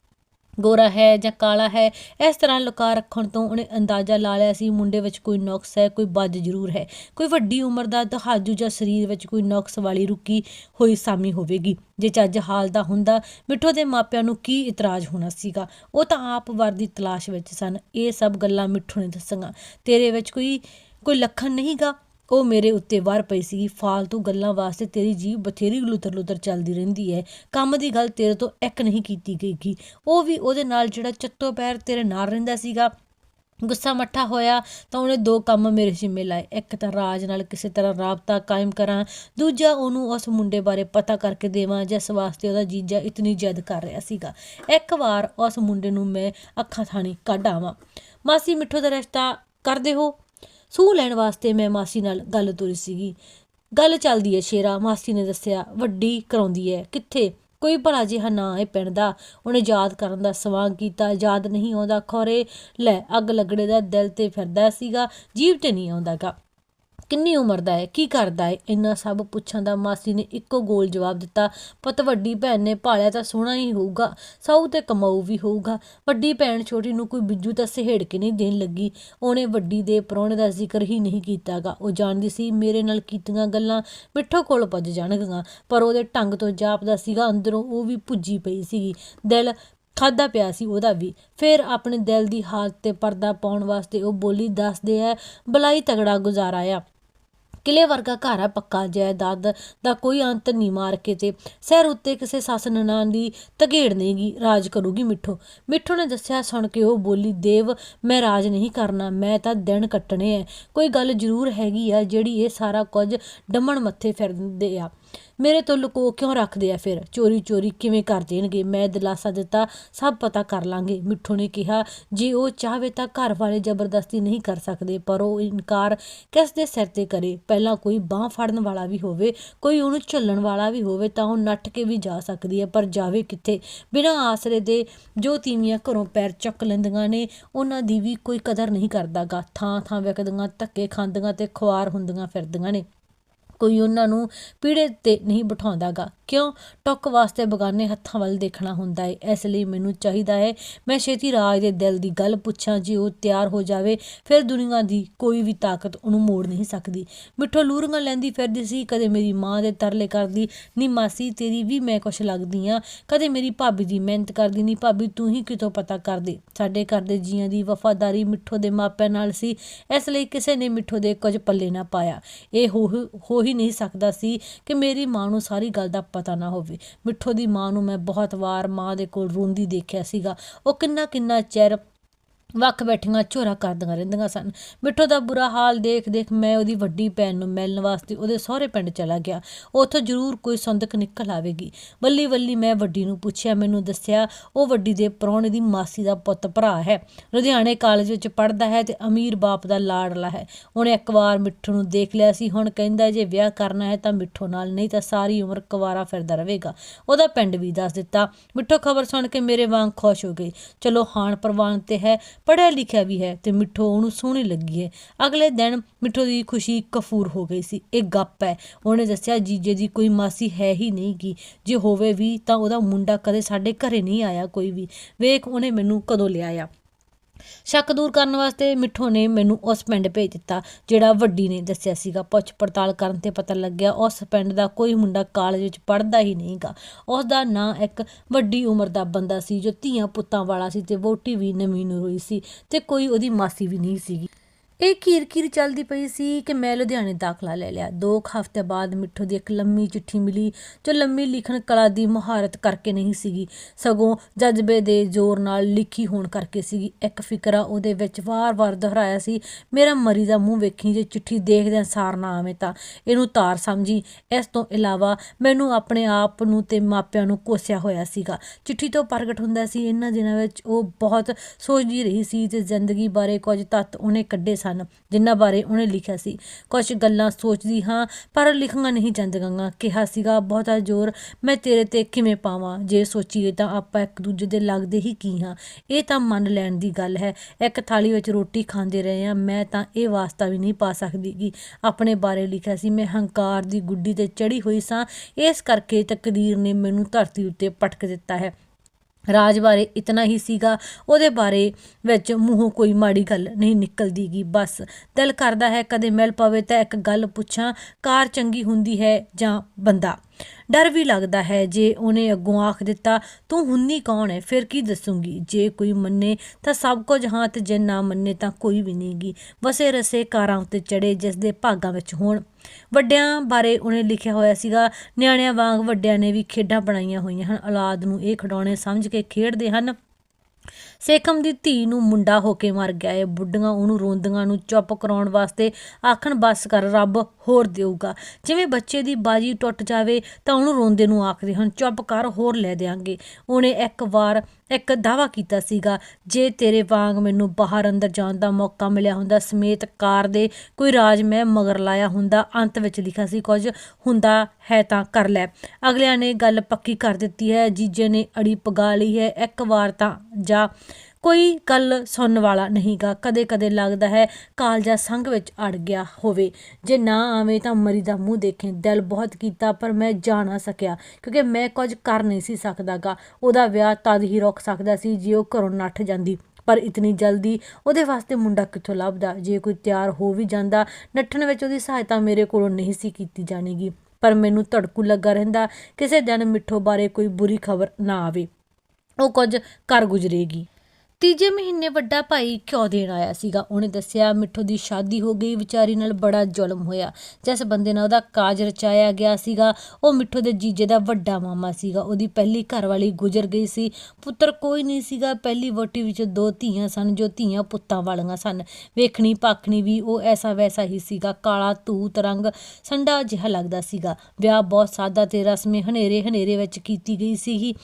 Speaker 1: ਗੋਰਾ ਹੈ ਜਾਂ ਕਾਲਾ ਹੈ, ਇਸ ਤਰ੍ਹਾਂ ਲੁਕਾ ਰੱਖਣ ਤੋਂ ਉਹਨੇ ਅੰਦਾਜ਼ਾ ਲਾ ਲਿਆ ਸੀ, ਮੁੰਡੇ ਵਿੱਚ ਕੋਈ ਨੁਕਸ ਹੈ, ਕੋਈ ਬਦ ਜ਼ਰੂਰ ਹੈ। ਕੋਈ ਵੱਡੀ ਉਮਰ ਦਾ ਦਹਾਜੂ ਜਾਂ ਸਰੀਰ ਵਿੱਚ ਕੋਈ ਨੁਕਸ ਵਾਲੀ ਰੁਕੀ ਹੋਈ ਸਾਮੀ ਹੋਵੇਗੀ। ਜੇ ਚੱਜ ਹਾਲ ਦਾ ਹੁੰਦਾ, ਮਿੱਠੋ ਦੇ ਮਾਪਿਆਂ ਨੂੰ ਕੀ ਇਤਰਾਜ਼ ਹੋਣਾ ਸੀਗਾ? ਉਹ ਤਾਂ ਆਪ ਵਰ ਦੀ ਤਲਾਸ਼ ਵਿੱਚ ਸਨ। ਇਹ ਸਭ ਗੱਲਾਂ ਮਿੱਠੂ ਨੇ ਦੱਸੀਆਂ। ਤੇਰੇ ਵਿੱਚ ਕੋਈ ਕੋਈ ਲੱਖਣ ਨਹੀਂਗਾ? ਉਹ ਮੇਰੇ ਉੱਤੇ ਵਾਰ ਪਈ ਸੀ ਫਾਲਤੂ ਗੱਲਾਂ ਵਾਸਤੇ ਤੇਰੀ ਜੀਭ ਬਥੇਰੀ ਲੁੱਤਰ ਲੁੱਤਰ ਚੱਲਦੀ ਰਹਿੰਦੀ ਹੈ। ਕੰਮ ਦੀ ਗੱਲ ਤੇਰੇ ਤੋਂ ਇੱਕ ਨਹੀਂ ਕੀਤੀ ਗਈਗੀ। ਉਹ ਵੀ ਉਹਦੇ ਨਾਲ ਜਿਹੜਾ ਚੱਤੋ ਪੈਰ ਤੇਰੇ ਨਾਲ ਰਹਿੰਦਾ ਸੀਗਾ। ਗੁੱਸਾ ਮੱਠਾ ਹੋਇਆ ਤਾਂ ਉਹਨੇ ਦੋ ਕੰਮ ਮੇਰੇ ਜ਼ਿੰਮੇ ਲਾਏ। ਇੱਕ ਤਾਂ ਰਾਜ ਨਾਲ ਕਿਸੇ ਤਰ੍ਹਾਂ ਰਾਬਤਾ ਕਾਇਮ ਕਰਾਂ। ਦੂਜਾ ਉਹਨੂੰ ਉਸ ਮੁੰਡੇ ਬਾਰੇ ਪਤਾ ਕਰਕੇ ਦੇਵਾਂ ਜਿਸ ਵਾਸਤੇ ਉਹਦਾ ਜੀਜਾ ਇਤਨੀ ਜਿੱਦ ਕਰ ਰਿਹਾ ਸੀਗਾ। ਇੱਕ ਵਾਰ ਉਸ ਮੁੰਡੇ ਨੂੰ ਮੈਂ ਅੱਖਾਂ ਥਾਣੀ ਕੱਢ ਆਵਾਂ। ਮਾਸੀ ਮਿੱਠੋ ਦਾ ਰਿਸ਼ਤਾ ਕਰਦੇ ਹੋ? ਸੂਹ ਲੈਣ ਵਾਸਤੇ ਮੈਂ ਮਾਸੀ ਨਾਲ ਗੱਲ ਤੋਰੀ ਸੀਗੀ। ਗੱਲ ਚੱਲਦੀ ਹੈ ਸ਼ੇਰਾ, ਮਾਸੀ ਨੇ ਦੱਸਿਆ, ਵੱਡੀ ਕਰਾਉਂਦੀ ਹੈ ਕਿੱਥੇ? ਕੋਈ ਭਲਾ ਜਿਹਾ ਨਾਂ ਹੈ ਪਿੰਡ ਦਾ। ਉਹਨੇ ਯਾਦ ਕਰਨ ਦਾ ਸਵਾਂਗ ਕੀਤਾ, ਯਾਦ ਨਹੀਂ ਆਉਂਦਾ। ਖੋਰੇ, ਲੈ, ਅੱਗ ਲੱਗੜੇ ਦਾ ਦਿਲ ਤੇ ਫਿਰਦਾ ਸੀਗਾ, ਜੀਵ ਤੇ ਨਹੀਂ ਆਉਂਦਾਗਾ। ਕਿੰਨੀ ਉਮਰ ਦਾ ਹੈ, ਕੀ ਕਰਦਾ ਹੈ? ਇੰਨਾ ਸਭ ਪੁੱਛਣ ਦਾ ਮਾਸੀ ਨੇ ਇੱਕੋ ਗੋਲ ਜਵਾਬ ਦਿੱਤਾ, ਪੁੱਤ ਵੱਡੀ ਭੈਣ ਨੇ ਭਾਲਿਆ ਤਾਂ ਸੋਹਣਾ ਹੀ ਹੋਊਗਾ ਸੌ ਤੇ ਕਮਾਊ ਵੀ ਹੋਊਗਾ, ਵੱਡੀ ਭੈਣ ਛੋਟੀ ਨੂੰ ਕੋਈ ਬਿੱਜੂ ਤਾਂ ਸਹੇੜ ਕੇ ਨਹੀਂ ਦੇਣ ਲੱਗੀ, ਉਹਨੇ ਵੱਡੀ ਦੇ ਪ੍ਰਾਹੁਣੇ ਦਾ ਜ਼ਿਕਰ ਹੀ ਨਹੀਂ ਕੀਤਾਗਾ, ਉਹ ਜਾਣਦੀ ਸੀ ਮੇਰੇ ਨਾਲ ਕੀਤੀਆਂ ਗੱਲਾਂ ਮਿੱਠੋ ਕੋਲ ਪੁੱਜ ਜਾਣਗੀਆਂ, ਪਰ ਉਹਦੇ ਢੰਗ ਤੋਂ ਜਾਪਦਾ ਸੀਗਾ, ਅੰਦਰੋਂ ਉਹ ਵੀ ਭੁੱਜੀ ਪਈ ਸੀਗੀ, ਦਿਲ ਖਾਦਾ ਪਿਆ ਸੀ ਉਹਦਾ ਵੀ, ਫਿਰ ਆਪਣੇ ਦਿਲ ਦੀ ਹਾਲਤ ਤੇ ਪਰਦਾ ਪਾਉਣ ਵਾਸਤੇ ਉਹ ਬੋਲੀ ਦੱਸਦੇ ਐ ਬਲਾਈ ਤਗੜਾ ਗੁਜ਼ਾਰਾ ਆ। ਕਿਲੇ ਵਰਗਾ ਘਰ ਹੈ, ਪੱਕਾ ਜਾਇਦਾਦ ਦਾ ਕੋਈ ਅੰਤ ਨਹੀਂ ਮਾਰ ਕੇ ਤੇ। ਸਿਰ ਉੱਤੇ ਕਿਸੇ ਸੱਸ ਨਨਾਣ ਦੀ ਤਗੇੜ ਨਹੀਂਗੀ ਰਾਜ ਕਰੂਗੀ ਮਿੱਠੂ। ਮਿੱਠੂ ਨੇ ਦੱਸਿਆ, ਸੁਣ ਕੇ ਉਹ ਬੋਲੀ, ਦੇਵ, ਮੈਂ ਰਾਜ ਨਹੀਂ ਕਰਨਾ, ਮੈਂ ਤਾਂ ਦਿਨ ਕੱਟਣੇ ਐ। ਕੋਈ ਗੱਲ ਜ਼ਰੂਰ ਹੈਗੀ ਆ ਜਿਹੜੀ ਇਹ ਸਾਰਾ ਕੁਝ ਡੰਮਣ ਮੱਥੇ ਫਿਰਦੇ ਆ। ਮੇਰੇ ਤੋਂ ਲੁਕੋ ਕਿਉਂ ਰੱਖਦੇ ਆ ਫਿਰ? ਚੋਰੀ ਚੋਰੀ ਕਿਵੇਂ ਕਰ ਦੇਣਗੇ? ਮੈਂ ਦਿਲਾਸਾ ਦਿੱਤਾ, ਸਭ ਪਤਾ ਕਰ ਲਾਂਗੇ। ਮਿੱਠੂ ਨੇ ਕਿਹਾ, ਜੇ ਉਹ ਚਾਹਵੇ ਤਾਂ ਘਰ ਵਾਲੇ ਜ਼ਬਰਦਸਤੀ ਨਹੀਂ ਕਰ ਸਕਦੇ, ਪਰ ਉਹ ਇਨਕਾਰ ਕਿਸ ਦੇ ਸਿਰ ਤੇ ਕਰੇ? ਪਹਿਲਾਂ ਕੋਈ ਬਾਹ ਫੜਨ ਵਾਲਾ ਵੀ ਹੋਵੇ, ਕੋਈ ਉਹਨੂੰ ਝੱਲਣ ਵਾਲਾ ਵੀ ਹੋਵੇ ਤਾਂ ਉਹ ਨੱਠ ਕੇ ਵੀ ਜਾ ਸਕਦੀ ਹੈ, ਪਰ ਜਾਵੇ ਕਿੱਥੇ? ਬਿਨਾਂ ਆਸਰੇ ਦੇ ਜੋ ਤੀਵੀਆਂ ਘਰੋਂ ਪੈਰ ਚੱਕ ਲੈਂਦੀਆਂ ਨੇ, ਉਹਨਾਂ ਦੀ ਵੀ ਕੋਈ ਕਦਰ ਨਹੀਂ ਕਰਦਾਗਾ। ਥਾਂ ਥਾਂ ਵਿਕਦੀਆਂ, ਧੱਕੇ ਖਾਂਦੀਆਂ ਤੇ ਖੁਆਰ ਹੁੰਦੀਆਂ ਫਿਰਦੀਆਂ ਨੇ। ਕੋਈ ਉਹਨਾਂ ਨੂੰ ਪੀੜੇ ਤੇ ਨਹੀਂ ਬਿਠਾਉਂਦਾਗਾ। ਕਿਉਂ? ਟੁੱਕ ਵਾਸਤੇ ਬਗਾਨੇ ਹੱਥਾਂ ਵੱਲ ਦੇਖਣਾ ਹੁੰਦਾ ਹੈ ਇਸ ਲਈ ਮੈਨੂੰ ਚਾਹੀਦਾ ਹੈ ਮੈਂ ਛੇਤੀ ਰਾਜ ਦੇ ਦਿਲ ਦੀ ਗੱਲ ਪੁੱਛਾਂ, ਜੇ ਉਹ ਤਿਆਰ ਹੋ ਜਾਵੇ, ਫਿਰ ਦੁਨੀਆ ਦੀ ਕੋਈ ਵੀ ਤਾਕਤ ਉਹਨੂੰ ਮੋੜ ਨਹੀਂ ਸਕਦੀ। ਮਿੱਠੋ ਲੂਰੀਆਂ ਲੈਂਦੀ ਫਿਰਦੀ ਸੀ, ਕਦੇ ਮੇਰੀ ਮਾਂ ਦੇ ਤਰਲੇ ਕਰਦੀ, ਨੀ ਮਾਸੀ, ਤੇਰੀ ਵੀ ਮੈਂ ਕੁਛ ਲੱਗਦੀ ਆ। ਕਦੇ ਮੇਰੀ ਭਾਬੀ ਦੀ ਮਿਹਨਤ ਕਰਦੀ ਨਹੀਂ ਭਾਬੀ, ਤੂੰ ਹੀ ਕਿਤੋਂ ਪਤਾ ਕਰਦੇ ਸਾਡੇ ਘਰ ਦੇ ਜੀਆਂ ਦੀ ਵਫਾਦਾਰੀ ਮਿੱਠੋ ਦੇ ਮਾਪਿਆਂ ਨਾਲ ਸੀ, ਇਸ ਲਈ ਕਿਸੇ ਨੇ ਮਿੱਠੋ ਦੇ ਕੁਝ ਪੱਲੇ ਨਾ ਪਾਇਆ। ਇਹ ਹੋ ਹੋ ਹੀ ਨਹੀਂ ਸਕਦਾ ਸੀ ਕਿ ਮੇਰੀ ਮਾਂ ਨੂੰ ਸਾਰੀ ਗੱਲ ਦਾ ਪਤਾ ਨਾ ਹੋਵੇ। ਮਿੱਠੋ ਦੀ ਮਾਂ ਨੂੰ ਮੈਂ ਬਹੁਤ ਵਾਰ ਮਾਂ ਦੇ ਕੋਲ ਰੋਂਦੀ ਦੇਖਿਆ ਸੀਗਾ। ਉਹ ਕਿੰਨਾ ਕਿੰਨਾ ਚਿਰ ਵੱਖ ਬੈਠੀਆਂ ਝੋਰਾ ਕਰਦੀਆਂ ਰਹਿੰਦੀਆਂ ਸਨ। ਮਿੱਠੋ ਦਾ ਬੁਰਾ ਹਾਲ ਦੇਖ ਦੇਖ ਮੈਂ ਉਹਦੀ ਵੱਡੀ ਭੈਣ ਨੂੰ ਮਿਲਣ ਵਾਸਤੇ ਉਹਦੇ ਸਹੁਰੇ ਪਿੰਡ ਚਲਾ ਗਿਆ। ਉੱਥੋਂ ਜ਼ਰੂਰ ਕੋਈ ਸੰਦਕ ਨਿਕਲ ਆਵੇਗੀ। ਵੱਲੀ ਵੱਲੀ ਮੈਂ ਵੱਡੀ ਨੂੰ ਪੁੱਛਿਆ, ਮੈਨੂੰ ਦੱਸਿਆ, ਉਹ ਵੱਡੀ ਦੇ ਪ੍ਰਾਹੁਣੇ ਦੀ ਮਾਸੀ ਦਾ ਪੁੱਤ ਭਰਾ ਹੈ। ਲੁਧਿਆਣੇ ਕਾਲਜ ਵਿੱਚ ਪੜ੍ਹਦਾ ਹੈ ਤੇ ਅਮੀਰ ਬਾਪ ਦਾ ਲਾੜਲਾ ਹੈ। ਉਹਨੇ ਇੱਕ ਵਾਰ ਮਿੱਠੂ ਨੂੰ ਦੇਖ ਲਿਆ ਸੀ। ਹੁਣ ਕਹਿੰਦਾ, ਜੇ ਵਿਆਹ ਕਰਨਾ ਹੈ ਤਾਂ ਮਿੱਠੋ ਨਾਲ, ਨਹੀਂ ਤਾਂ ਸਾਰੀ ਉਮਰ ਕੁਵਾਰਾ ਫਿਰਦਾ ਰਹੇਗਾ। ਉਹਦਾ ਪਿੰਡ ਵੀ ਦੱਸ ਦਿੱਤਾ। ਮਿੱਠੋ ਖਬਰ ਸੁਣ ਕੇ ਮੇਰੇ ਵਾਂਗ ਖੁਸ਼ ਹੋ ਗਈ। ਚਲੋ ਹਾਨ ਪ੍ਰਵਾਨ ਤੇ ਹੈ। ਪੜ੍ਹਿਆ ਲਿਖਿਆ ਵੀ ਹੈ ਤੇ ਮਿੱਠੋ ਉਹਨੂੰ ਸੋਹਣੀ ਲੱਗੀ ਹੈ। ਅਗਲੇ ਦਿਨ ਮਿੱਠੋ ਦੀ ਖੁਸ਼ੀ ਕਫੂਰ ਹੋ ਗਈ ਸੀ। ਇਹ ਗੱਪ ਹੈ। ਉਹਨੇ ਦੱਸਿਆ, ਜੀਜੇ ਦੀ ਕੋਈ ਮਾਸੀ ਹੈ ਹੀ ਨਹੀਂ ਗੀ ਜੇ ਹੋਵੇ ਵੀ ਤਾਂ ਉਹਦਾ ਮੁੰਡਾ ਕਦੇ ਸਾਡੇ ਘਰੇ ਨਹੀਂ ਆਇਆ ਕੋਈ ਵੀ। ਵੇਖ ਉਹਨੇ ਮੈਨੂੰ ਕਦੋਂ ਲਿਆਇਆ। ਸ਼ੱਕ ਦੂਰ ਕਰਨ ਵਾਸਤੇ ਮਿੱਠੋ ਨੇ ਮੈਨੂੰ ਉਸ ਪਿੰਡ ਭੇਜ ਦਿੱਤਾ, ਜਿਹੜਾ ਵੱਡੀ ਨੇ ਦੱਸਿਆ ਸੀਗਾ। ਪੁੱਛ ਪੜਤਾਲ ਕਰਨ ਤੇ ਪਤਾ ਲੱਗਿਆ, ਉਸ ਪਿੰਡ ਦਾ ਕੋਈ ਮੁੰਡਾ ਕਾਲਜ ਵਿੱਚ ਪੜ੍ਹਦਾ ਹੀ ਨਹੀਂਗਾ ਉਸ ਦਾ ਨਾਂ ਇੱਕ ਵੱਡੀ ਉਮਰ ਦਾ ਬੰਦਾ ਸੀ, ਜੋ ਧੀਆਂ ਪੁੱਤਾਂ ਵਾਲਾ ਸੀ ਤੇ ਵੋਟੀ ਵੀ ਨਵੀਂ ਨੂੰ ਸੀ ਤੇ ਕੋਈ ਉਹਦੀ ਮਾਸੀ ਵੀ ਨਹੀਂ ਸੀਗੀ। ਇਹ ਕੀਰ ਕੀਰ ਚੱਲਦੀ ਪਈ ਸੀ ਕਿ ਮੈਂ ਲੁਧਿਆਣੇ ਦਾਖਲਾ ਲੈ ਲਿਆ। ਦੋ ਕੁ ਹਫ਼ਤੇ ਬਾਅਦ ਮਿੱਠੂ ਦੀ ਇੱਕ ਲੰਮੀ ਚਿੱਠੀ ਮਿਲੀ, ਜੋ ਲੰਮੀ ਲਿਖਣ ਕਲਾ ਦੀ ਮਹਾਰਤ ਕਰਕੇ ਨਹੀਂ ਸੀਗੀ। ਸਗੋਂ ਜਜ਼ਬੇ ਦੇ ਜ਼ੋਰ ਨਾਲ ਲਿਖੀ ਹੋਣ ਕਰਕੇ ਸੀਗੀ। ਇੱਕ ਫਿਕਰਾ ਉਹਦੇ ਵਿੱਚ ਵਾਰ-ਵਾਰ ਦੁਹਰਾਇਆ ਸੀ, ਮੇਰਾ ਮਰੀ ਦਾ ਮੂੰਹ ਵੇਖੀ, ਜੇ ਚਿੱਠੀ ਦੇਖਦਿਆਂ ਸਾਰ ਨਾ ਆਵੇਂ ਤਾਂ ਇਹਨੂੰ ਤਾਰ ਸਮਝੀ। ਇਸ ਤੋਂ ਇਲਾਵਾ ਮੈਨੂੰ ਆਪਣੇ ਆਪ ਨੂੰ ਤੇ ਮਾਪਿਆਂ ਨੂੰ ਕੋਸਿਆ ਹੋਇਆ ਸੀਗਾ। ਚਿੱਠੀ ਤੋਂ ਪ੍ਰਗਟ ਹੁੰਦਾ ਸੀ, ਇਹਨਾਂ ਦਿਨਾਂ ਵਿੱਚ ਉਹ ਬਹੁਤ ਸੋਚਦੀ ਰਹੀ ਸੀ ਤੇ ਜ਼ਿੰਦਗੀ ਬਾਰੇ ਕੁਝ ਤੱਤ ਉਹਨੇ ਕੱਢੇ ਸਨ, ਜਿਨ੍ਹਾਂ ਬਾਰੇ ਉਹਨੇ ਲਿਖਿਆ ਸੀ। ਕੁਝ ਗੱਲਾਂ ਸੋਚਦੀ ਹਾਂ, ਪਰ ਲਿਖੀਆਂ ਨਹੀਂ ਜਾਂਦੀਆਂ। ਕਿਹਾ ਸੀਗਾ, ਬਹੁਤਾ ਜ਼ੋਰ ਮੈਂ ਤੇਰੇ ਤੇ ਕਿਵੇਂ ਪਾਵਾਂ? ਜੇ ਸੋਚੀਏ ਤਾਂ ਆਪਾਂ ਇੱਕ ਦੂਜੇ ਦੇ ਲੱਗਦੇ ਹੀ ਕੀ ਹਾਂ? ਇਹ ਤਾਂ ਮੰਨ ਲੈਣ ਦੀ ਗੱਲ ਹੈ। ਇੱਕ ਥਾਲੀ ਵਿੱਚ ਰੋਟੀ ਖਾਂਦੇ ਰਹੇ ਆ ਮੈਂ ਤਾਂ ਇਹ ਵਾਸਤਾ ਵੀ ਨਹੀਂ ਪਾ ਸਕਦੀ ਕਿ ਆਪਣੇ ਬਾਰੇ ਲਿਖਿਆ ਸੀ। ਮੈਂ ਹੰਕਾਰ ਦੀ ਗੁੱਡੀ ਤੇ ਚੜੀ ਹੋਈ ਸਾਂ। ਇਸ ਕਰਕੇ ਤਕਦੀਰ ਨੇ ਮੈਨੂੰ ਧਰਤੀ ਉੱਤੇ ਪਟਕ ਦਿੱਤਾ ਹੈ। ਰਾਜ ਬਾਰੇ ਇਤਨਾ ਹੀ ਸੀਗਾ। ਉਹਦੇ ਬਾਰੇ ਵਿੱਚ ਮੂੰਹੋਂ ਕੋਈ ਮਾੜੀ ਗੱਲ ਨਹੀਂ ਨਿਕਲਦੀ ਗੀ ਬਸ ਦਿਲ ਕਰਦਾ ਹੈ ਕਦੇ ਮਿਲ ਪਵੇ ਤਾਂ ਇੱਕ ਗੱਲ ਪੁੱਛਾਂ, ਕਾਰ ਚੰਗੀ ਹੁੰਦੀ ਹੈ ਜਾਂ ਬੰਦਾ? ਡਰ ਵੀ ਲੱਗਦਾ ਹੈ ਜੇ ਉਹਨੇ ਅੱਗੋਂ ਆਖ ਦਿੱਤਾ, ਤੂੰ ਹੁੰਨੀ ਕੌਣ ਹੈ? ਫਿਰ ਕੀ ਦੱਸੂਗੀ? ਜੇ ਕੋਈ ਮੰਨੇ ਤਾਂ ਸਭ ਕੁਝ ਹਾਂ ਤੇ ਜੇ ਨਾ ਮੰਨੇ ਤਾਂ ਕੋਈ ਵੀ ਨਹੀਂਗੀ ਵਸੇ ਰਸੇ ਕਾਰਾਂ ਉੱਤੇ ਚੜੇ ਜਿਸ ਦੇ ਭਾਗਾਂ ਵਿੱਚ ਹੋਣ ਵੱਡਿਆਂ ਬਾਰੇ ਉਹਨੇ ਲਿਖਿਆ ਹੋਇਆ ਸੀਗਾ, ਨਿਆਣਿਆਂ ਵਾਂਗ ਵੱਡਿਆਂ ਨੇ ਵੀ ਖੇਡਾਂ ਬਣਾਈਆਂ ਹੋਈਆਂ ਹਨ, ਔਲਾਦ ਨੂੰ ਇਹ ਖਿਡੌਣੇ ਸਮਝ ਕੇ ਖੇਡਦੇ ਹਨ। ਸੇਖਮ ਦੀ ਧੀ ਨੂੰ ਮੁੰਡਾ ਹੋ ਕੇ ਮਰ ਗਿਆ ਏ ਬੁੱਢੀਆਂ ਉਹਨੂੰ ਰੋਂਦੀਆਂ ਨੂੰ ਚੁੱਪ ਕਰਾਉਣ ਵਾਸਤੇ ਆਖਣ, ਬਸ ਕਰ ਰੱਬ ਹੋਰ ਦੇਊਗਾ। ਜਿਵੇਂ ਬੱਚੇ ਦੀ ਬਾਜੀ ਟੁੱਟ ਜਾਵੇ ਤਾਂ ਉਹਨੂੰ ਰੋਂਦੇ ਨੂੰ ਆਖਦੇ ਹਨ, ਚੁੱਪ ਕਰ, ਹੋਰ ਲੈ ਦੇਾਂਗੇ ਉਹਨੇ ਇੱਕ ਵਾਰ ਇੱਕ ਦਾਵਾ ਕੀਤਾ ਸੀਗਾ, ਜੇ ਤੇਰੇ ਵਾਂਗ ਮੈਨੂੰ ਬਾਹਰ ਅੰਦਰ ਜਾਣ ਦਾ ਮੌਕਾ ਮਿਲਿਆ ਹੁੰਦਾ, ਸਮੇਤ ਕਾਰ ਦੇ ਕੋਈ ਰਾਜ ਮੈਂ ਮਗਰ ਲਾਇਆ ਹੁੰਦਾ। ਅੰਤ ਵਿੱਚ ਲਿਖਿਆ ਸੀ, ਕੁਝ ਹੁੰਦਾ ਹੈ ਤਾਂ ਕਰ ਲੈ। ਅਗਲਿਆਂ ਨੇ ਗੱਲ ਪੱਕੀ ਕਰ ਦਿੱਤੀ ਹੈ, ਜੀਜੇ ਨੇ ਅੜੀ ਪਗਾ ਲਈ ਹੈ, ਇੱਕ ਵਾਰ ਤਾਂ ਜਾ ਕੋਈ ਗੱਲ ਸੁਣਨ ਵਾਲਾ ਨਹੀਂਗਾ। ਕਦੇ ਕਦੇ ਲੱਗਦਾ ਹੈ ਕਾਲਜਾ ਸੰਗ ਵਿੱਚ ਅੜ ਗਿਆ ਹੋਵੇ। ਜੇ ਨਾ ਆਵੇਂ ਤਾਂ ਮਰੀ ਦਾ ਮੂੰਹ ਦੇਖੇ। ਦਿਲ ਬਹੁਤ ਕੀਤਾ, ਪਰ ਮੈਂ ਜਾ ਨਾ ਸਕਿਆ, ਕਿਉਂਕਿ ਮੈਂ ਕੁਝ ਕਰ ਨਹੀਂ ਸੀ ਸਕਦਾਗਾ। ਉਹਦਾ ਵਿਆਹ ਤਦ ਹੀ ਰੁਕ ਸਕਦਾ ਸੀ ਜੇ ਉਹ ਘਰੋਂ ਨੱਠ ਜਾਂਦੀ। ਪਰ ਇਤਨੀ ਜਲਦੀ ਉਹਦੇ ਵਾਸਤੇ ਮੁੰਡਾ ਕਿੱਥੋਂ ਲੱਭਦਾ? ਜੇ ਕੋਈ ਤਿਆਰ ਹੋ ਵੀ ਜਾਂਦਾ, ਨੱਠਣ ਵਿੱਚ ਉਹਦੀ ਸਹਾਇਤਾ ਮੇਰੇ ਕੋਲੋਂ ਨਹੀਂ ਸੀ ਕੀਤੀ ਜਾਣੀਗੀ। ਪਰ ਮੈਨੂੰ ਧੜਕੂ ਲੱਗਾ ਰਹਿੰਦਾ, ਕਿਸੇ ਦਿਨ ਮਿੱਠੋ ਬਾਰੇ ਕੋਈ ਬੁਰੀ ਖਬਰ ਨਾ ਆਵੇ। ਉਹ ਕੁਝ ਕਰ ਗੁਜ਼ਰੇਗੀ। ਤੀਜੇ ਮਹੀਨੇ ਵੱਡਾ ਭਾਈ ਕਿਉਂ ਦੇਣ ਆਇਆ ਸੀਗਾ। ਉਹਨੇ ਦੱਸਿਆ, ਮਿੱਠੂ ਦੀ ਸ਼ਾਦੀ ਹੋ ਗਈ, ਵਿਚਾਰੀ ਨਾਲ ਬੜਾ ਜ਼ੁਲਮ ਹੋਇਆ। ਜਿਸ ਬੰਦੇ ਨਾਲ ਉਹਦਾ ਕਾਜ ਰਚਾਇਆ ਗਿਆ ਸੀਗਾ, ਉਹ ਮਿੱਠੂ ਦੇ ਜੀਜੇ ਦਾ ਵੱਡਾ ਮਾਮਾ ਸੀਗਾ। ਉਹਦੀ ਪਹਿਲੀ ਘਰਵਾਲੀ ਗੁਜ਼ਰ ਗਈ ਸੀ। ਪੁੱਤਰ ਕੋਈ ਨਹੀਂ ਸੀਗਾ। ਪਹਿਲੀ ਵੋਟੀ ਵਿੱਚ ਦੋ ਧੀਆਂ ਸਨ, ਜੋ ਧੀਆਂ ਪੁੱਤਾਂ ਵਾਲੀਆਂ ਸਨ। ਵੇਖਣੀ ਪਾਖਣੀ ਵੀ ਉਹ ਐਸਾ ਵੈਸਾ ਹੀ ਸੀਗਾ। ਕਾਲਾ ਧੂਤ ਰੰਗ ਸੰਡਾ ਜਿਹਾ ਲੱਗਦਾ ਸੀਗਾ। ਵਿਆਹ ਬਹੁਤ ਸਾਦਾ ਤੇ ਰਸਮੇ ਹਨੇਰੇ ਹਨੇਰੇ ਵਿੱਚ ਕੀਤੀ ਗਈ ਸੀਗੀ।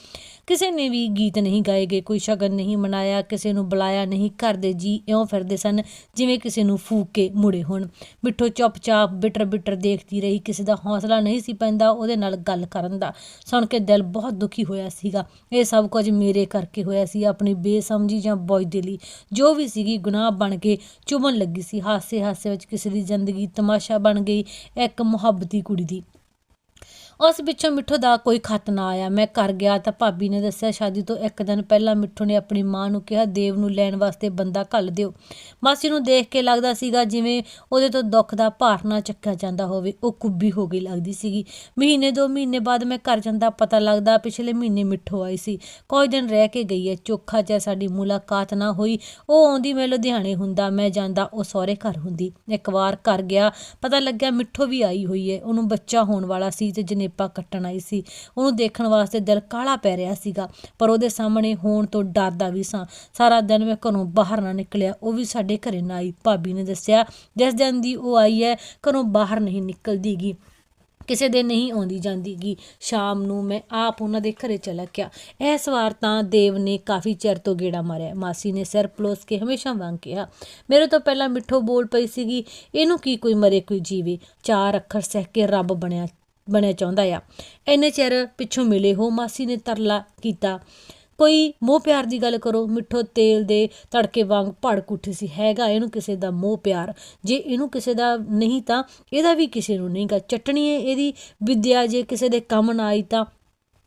Speaker 1: ਕਿਸੇ ਨੇ ਵੀ ਗੀਤ ਨਹੀਂ ਗਾਏ ਗਏ, ਕੋਈ ਸ਼ਗਨ ਨਹੀਂ ਮਨਾਇਆ ਕਿਸੇ ਨੂੰ ਬੁਲਾਇਆ ਨਹੀਂ, ਘਰ ਦੇ ਜੀ ਇਉਂ ਫਿਰਦੇ ਸਨ ਜਿਵੇਂ ਕਿਸੇ ਨੂੰ ਫੂਕ ਕੇ ਮੁੜੇ ਹੋਣ। ਮਿੱਠੋ ਚੁੱਪਚਾਪ, ਬਿਟਰ ਬਿਟਰ ਦੇਖਦੀ ਰਹੀ। ਕਿਸੇ ਦਾ ਹੌਸਲਾ ਨਹੀਂ ਸੀ ਪੈਂਦਾ ਉਹਦੇ ਨਾਲ ਗੱਲ ਕਰਨ ਦਾ। ਸੁਣ ਕੇ ਦਿਲ ਬਹੁਤ ਦੁਖੀ ਹੋਇਆ ਸੀਗਾ। ਇਹ ਸਭ ਕੁਝ ਮੇਰੇ ਕਰਕੇ ਹੋਇਆ ਸੀ, ਆਪਣੀ ਬੇਸਮਝੀ ਜਾਂ ਬੋਝਦਿਲੀ ਜੋ ਵੀ ਸੀਗੀ, ਗੁਨਾਹ ਬਣ ਕੇ ਚੁਭਣ ਲੱਗੀ ਸੀ। ਹਾਸੇ ਹਾਸੇ ਵਿੱਚ ਕਿਸੇ ਦੀ ਜ਼ਿੰਦਗੀ ਤਮਾਸ਼ਾ ਬਣ ਗਈ, ਇੱਕ ਮੁਹੱਬਤੀ ਕੁੜੀ ਦੀ। ਉਸ ਪਿੱਛੋਂ ਮਿੱਠੂ ਦਾ ਕੋਈ ਖਤ ਨਾ ਆਇਆ। ਮੈਂ ਘਰ ਗਿਆ ਤਾਂ ਭਾਬੀ ਨੇ ਦੱਸਿਆ, ਸ਼ਾਦੀ ਤੋਂ ਇੱਕ ਦਿਨ ਪਹਿਲਾਂ ਮਿੱਠੂ ਨੇ ਆਪਣੀ ਮਾਂ ਨੂੰ ਕਿਹਾ, ਦੇਵ ਨੂੰ ਲੈਣ ਵਾਸਤੇ ਬੰਦਾ ਘੱਲ ਦਿਓ। ਮਾਸੀ ਨੂੰ ਦੇਖ ਕੇ ਲੱਗਦਾ ਸੀਗਾ ਜਿਵੇਂ ਉਹਦੇ ਤੋਂ ਦੁੱਖ ਦਾ ਭਾਰ ਨਾ ਚੱਕਿਆ ਜਾਂਦਾ ਹੋਵੇ। ਉਹ ਕੁੱਬੀ ਹੋ ਗਈ ਲੱਗਦੀ ਸੀਗੀ। ਮਹੀਨੇ, ਦੋ ਮਹੀਨੇ ਬਾਅਦ ਮੈਂ ਘਰ ਜਾਂਦਾ ਪਤਾ ਲੱਗਦਾ ਪਿਛਲੇ ਮਹੀਨੇ ਮਿੱਠੂ ਆਈ ਸੀ। ਕੋਈ ਦਿਨ ਰਹਿ ਕੇ ਗਈ ਹੈ। ਚੋਖਾ ਚ ਸਾਡੀ ਮੁਲਾਕਾਤ ਨਾ ਹੋਈ। ਉਹ ਆਉਂਦੀ ਮੈਂ ਲੁਧਿਆਣੇ ਹੁੰਦਾ, ਮੈਂ ਜਾਂਦਾ ਉਹ ਸਹੁਰੇ ਘਰ ਹੁੰਦੀ। ਇੱਕ ਵਾਰ ਘਰ ਗਿਆ, ਪਤਾ ਲੱਗਿਆ ਮਿੱਠੋ ਵੀ ਆਈ ਹੋਈ ਹੈ। ਉਹਨੂੰ ਬੱਚਾ ਹੋਣ ਵਾਲਾ ਸੀ ਤੇ ਜਨੇਪਾ ਕੱਟਣ ਆਈ ਸੀ। ਉਹਨੂੰ ਦੇਖਣ ਵਾਸਤੇ ਦਿਲ ਕਾਲਾ ਪੈ ਰਿਹਾ ਸੀਗਾ, ਪਰ ਉਹਦੇ ਸਾਹਮਣੇ ਹੋਣ ਤੋਂ ਡਰਦਾ ਵੀ ਸਾਂ। ਸਾਰਾ ਦਿਨ ਮੈਂ ਘਰੋਂ ਬਾਹਰ ਨਾ ਨਿਕਲਿਆ, ਉਹ ਵੀ ਸਾਡੇ ਘਰੇ ਨਾ ਆਈ। ਭਾਬੀ ਨੇ ਦੱਸਿਆ, ਜਿਸ ਦਿਨ ਦੀ ਉਹ ਆਈ ਹੈ, ਘਰੋਂ ਬਾਹਰ ਨਹੀਂ ਨਿਕਲਦੀਗੀ। ਕਿਸੇ ਦੇ ਨਹੀਂ ਆਉਂਦੀ ਜਾਂਦੀਗੀ। ਸ਼ਾਮ ਨੂੰ ਮੈਂ ਆਪ ਉਹਨਾਂ ਦੇ ਘਰੇ ਚਲਾ ਗਿਆ। ਇਸ ਵਾਰ ਤਾਂ ਦੇਵ ਨੇ ਕਾਫੀ ਚਿਰ ਤੋਂ ਗੇੜਾ ਮਾਰਿਆ। ਮਾਸੀ ਨੇ ਸਿਰ ਪਲੋਸ ਕੇ ਹਮੇਸ਼ਾ ਵਾਂਗ ਕਿਹਾ, ਮੇਰੇ ਤੋਂ ਪਹਿਲਾਂ ਮਿੱਠੋ ਬੋਲ ਪਈ ਸੀਗੀ, ਇਹਨੂੰ ਕੀ ਕੋਈ ਮਰੇ ਕੋਈ ਜੀਵੇ? ਚਾਰ ਅੱਖਰ ਸਹਿ ਕੇ ਰੱਬ ਬਣਿਆ ਬਣਿਆ ਚਾਹੁੰਦਾ ਆ। ਇੰਨੇ ਚਿਰ ਪਿੱਛੋਂ ਮਿਲੇ ਹੋ, ਮਾਸੀ ਨੇ ਤਰਲਾ ਕੀਤਾ। ਕੋਈ ਮੋਹ ਪਿਆਰ ਦੀ ਗੱਲ ਕਰੋ, ਮਿੱਠੋ ਤੇਲ ਦੇ ਤੜਕੇ ਵਾਂਗ ਭੜਕ ਉੱਠੀ ਸੀ। ਹੈਗਾ ਇਹਨੂੰ ਕਿਸੇ ਦਾ ਮੋਹ ਪਿਆਰ। ਜੇ ਇਹਨੂੰ ਕਿਸੇ ਦਾ ਨਹੀਂ ਤਾਂ ਇਹਦਾ ਵੀ ਕਿਸੇ ਨੂੰ ਨਹੀਂਗਾ। ਚਟਣੀ ਹੈ ਇਹਦੀ, ਵਿਦਿਆ ਜੇ ਕਿਸੇ ਦੇ ਕੰਮ ਨਾ ਆਈ ਤਾਂ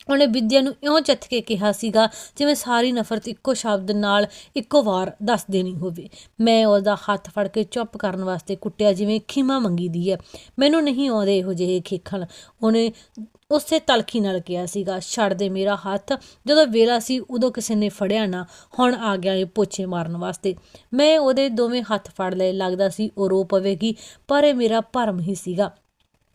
Speaker 1: ਉਹਨੇ ਵਿਦਿਆ ਨੂੰ ਇਉਂ ਚੱਥ ਕੇ ਕਿਹਾ ਸੀਗਾ, ਜਿਵੇਂ ਸਾਰੀ ਨਫ਼ਰਤ ਇੱਕੋ ਸ਼ਬਦ ਨਾਲ ਇੱਕੋ ਵਾਰ ਦੱਸ ਦੇਣੀ ਹੋਵੇ। ਮੈਂ ਉਹਦਾ ਹੱਥ ਫੜ ਕੇ ਚੁੱਪ ਕਰਨ ਵਾਸਤੇ ਕੁੱਟਿਆ, ਜਿਵੇਂ ਖੀਮਾ ਮੰਗੀਦੀ ਹੈ ਮੈਨੂੰ ਨਹੀਂ ਆਉਂਦੇ ਇਹੋ ਜਿਹੇ ਖੇਖਣ। ਉਹਨੇ ਉਸੇ ਤਲਖੀ ਨਾਲ ਕਿਹਾ ਸੀਗਾ, ਛੱਡ ਦੇ ਮੇਰਾ ਹੱਥ। ਜਦੋਂ ਵੇਲਾ ਸੀ, ਉਦੋਂ ਕਿਸੇ ਨੇ ਫੜਿਆ ਨਾ। ਹੁਣ ਆ ਗਿਆ ਇਹ ਪੋਛੇ ਮਾਰਨ ਵਾਸਤੇ। ਮੈਂ ਉਹਦੇ ਦੋਵੇਂ ਹੱਥ ਫੜ ਲਏ। ਲੱਗਦਾ ਸੀ ਉਹ ਰੋ ਪਵੇਗੀ, ਪਰ ਇਹ ਮੇਰਾ ਭਰਮ ਹੀ ਸੀਗਾ।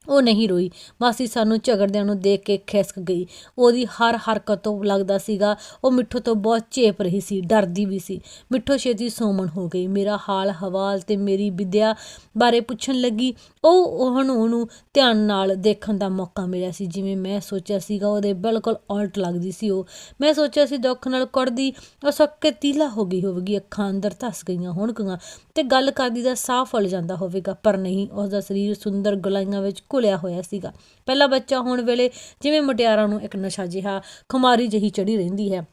Speaker 1: ਉਹ ਨਹੀਂ ਰੋਈ। ਮਾਸੀ ਸਾਨੂੰ ਝਗੜਦਿਆਂ ਨੂੰ ਦੇਖ ਕੇ ਖਿਸਕ ਗਈ। ਉਹਦੀ ਹਰ ਹਰਕਤ ਤੋਂ ਲੱਗਦਾ ਸੀਗਾ, ਉਹ ਮਿੱਠੂ ਤੋਂ ਬਹੁਤ ਚੇਪ ਰਹੀ ਸੀ, ਡਰਦੀ ਵੀ ਸੀ। ਮਿੱਠੂ ਛੇਤੀ ਸੋਮਣ ਹੋ ਗਈ। ਮੇਰਾ ਹਾਲ, ਹਵਾਲ ਤੇ ਮੇਰੀ ਵਿਦਿਆ ਬਾਰੇ ਪੁੱਛਣ ਲੱਗੀ। ਉਹ ਹੁਣ ਉਹਨੂੰ ਧਿਆਨ ਨਾਲ ਦੇਖਣ ਦਾ ਮੌਕਾ ਮਿਲਿਆ ਸੀ। ਜਿਵੇਂ ਮੈਂ ਸੋਚਿਆ ਸੀਗਾ, ਉਹਦੇ ਬਿਲਕੁਲ ਆਲਟ ਲੱਗਦੀ ਸੀ ਉਹ। ਮੈਂ ਸੋਚਿਆ ਸੀ ਦੁੱਖ ਨਾਲ ਕੁੜਦੀ, ਉਹ ਸੱਕੇ ਤੀਲਾ ਹੋ ਗਈ ਹੋਵੇਗੀ, ਅੱਖਾਂ ਅੰਦਰ ਧਸ ਗਈਆਂ ਹੋਣਗੀਆਂ ਤੇ ਗੱਲ ਕਰਦੀ ਦਾ ਸਾਹ ਫੁੱਲ ਜਾਂਦਾ ਹੋਵੇਗਾ। ਪਰ ਨਹੀਂ ਉਸ ਦਾ ਸਰੀਰ ਸੁੰਦਰ ਗਲਾਈਆਂ ਵਿੱਚ ਘੁਲਿਆ ਹੋਇਆ ਸੀਗਾ। ਪਹਿਲਾ ਬੱਚਾ ਹੋਣ ਵੇਲੇ ਜਿਵੇਂ ਮੁਟਿਆਰਾਂ ਨੂੰ ਇੱਕ ਨਸ਼ਾ ਜਿਹਾ ਖੁਮਾਰੀ ਜਹੀ ਚੜੀ ਰਹਿੰਦੀ ਹੈ,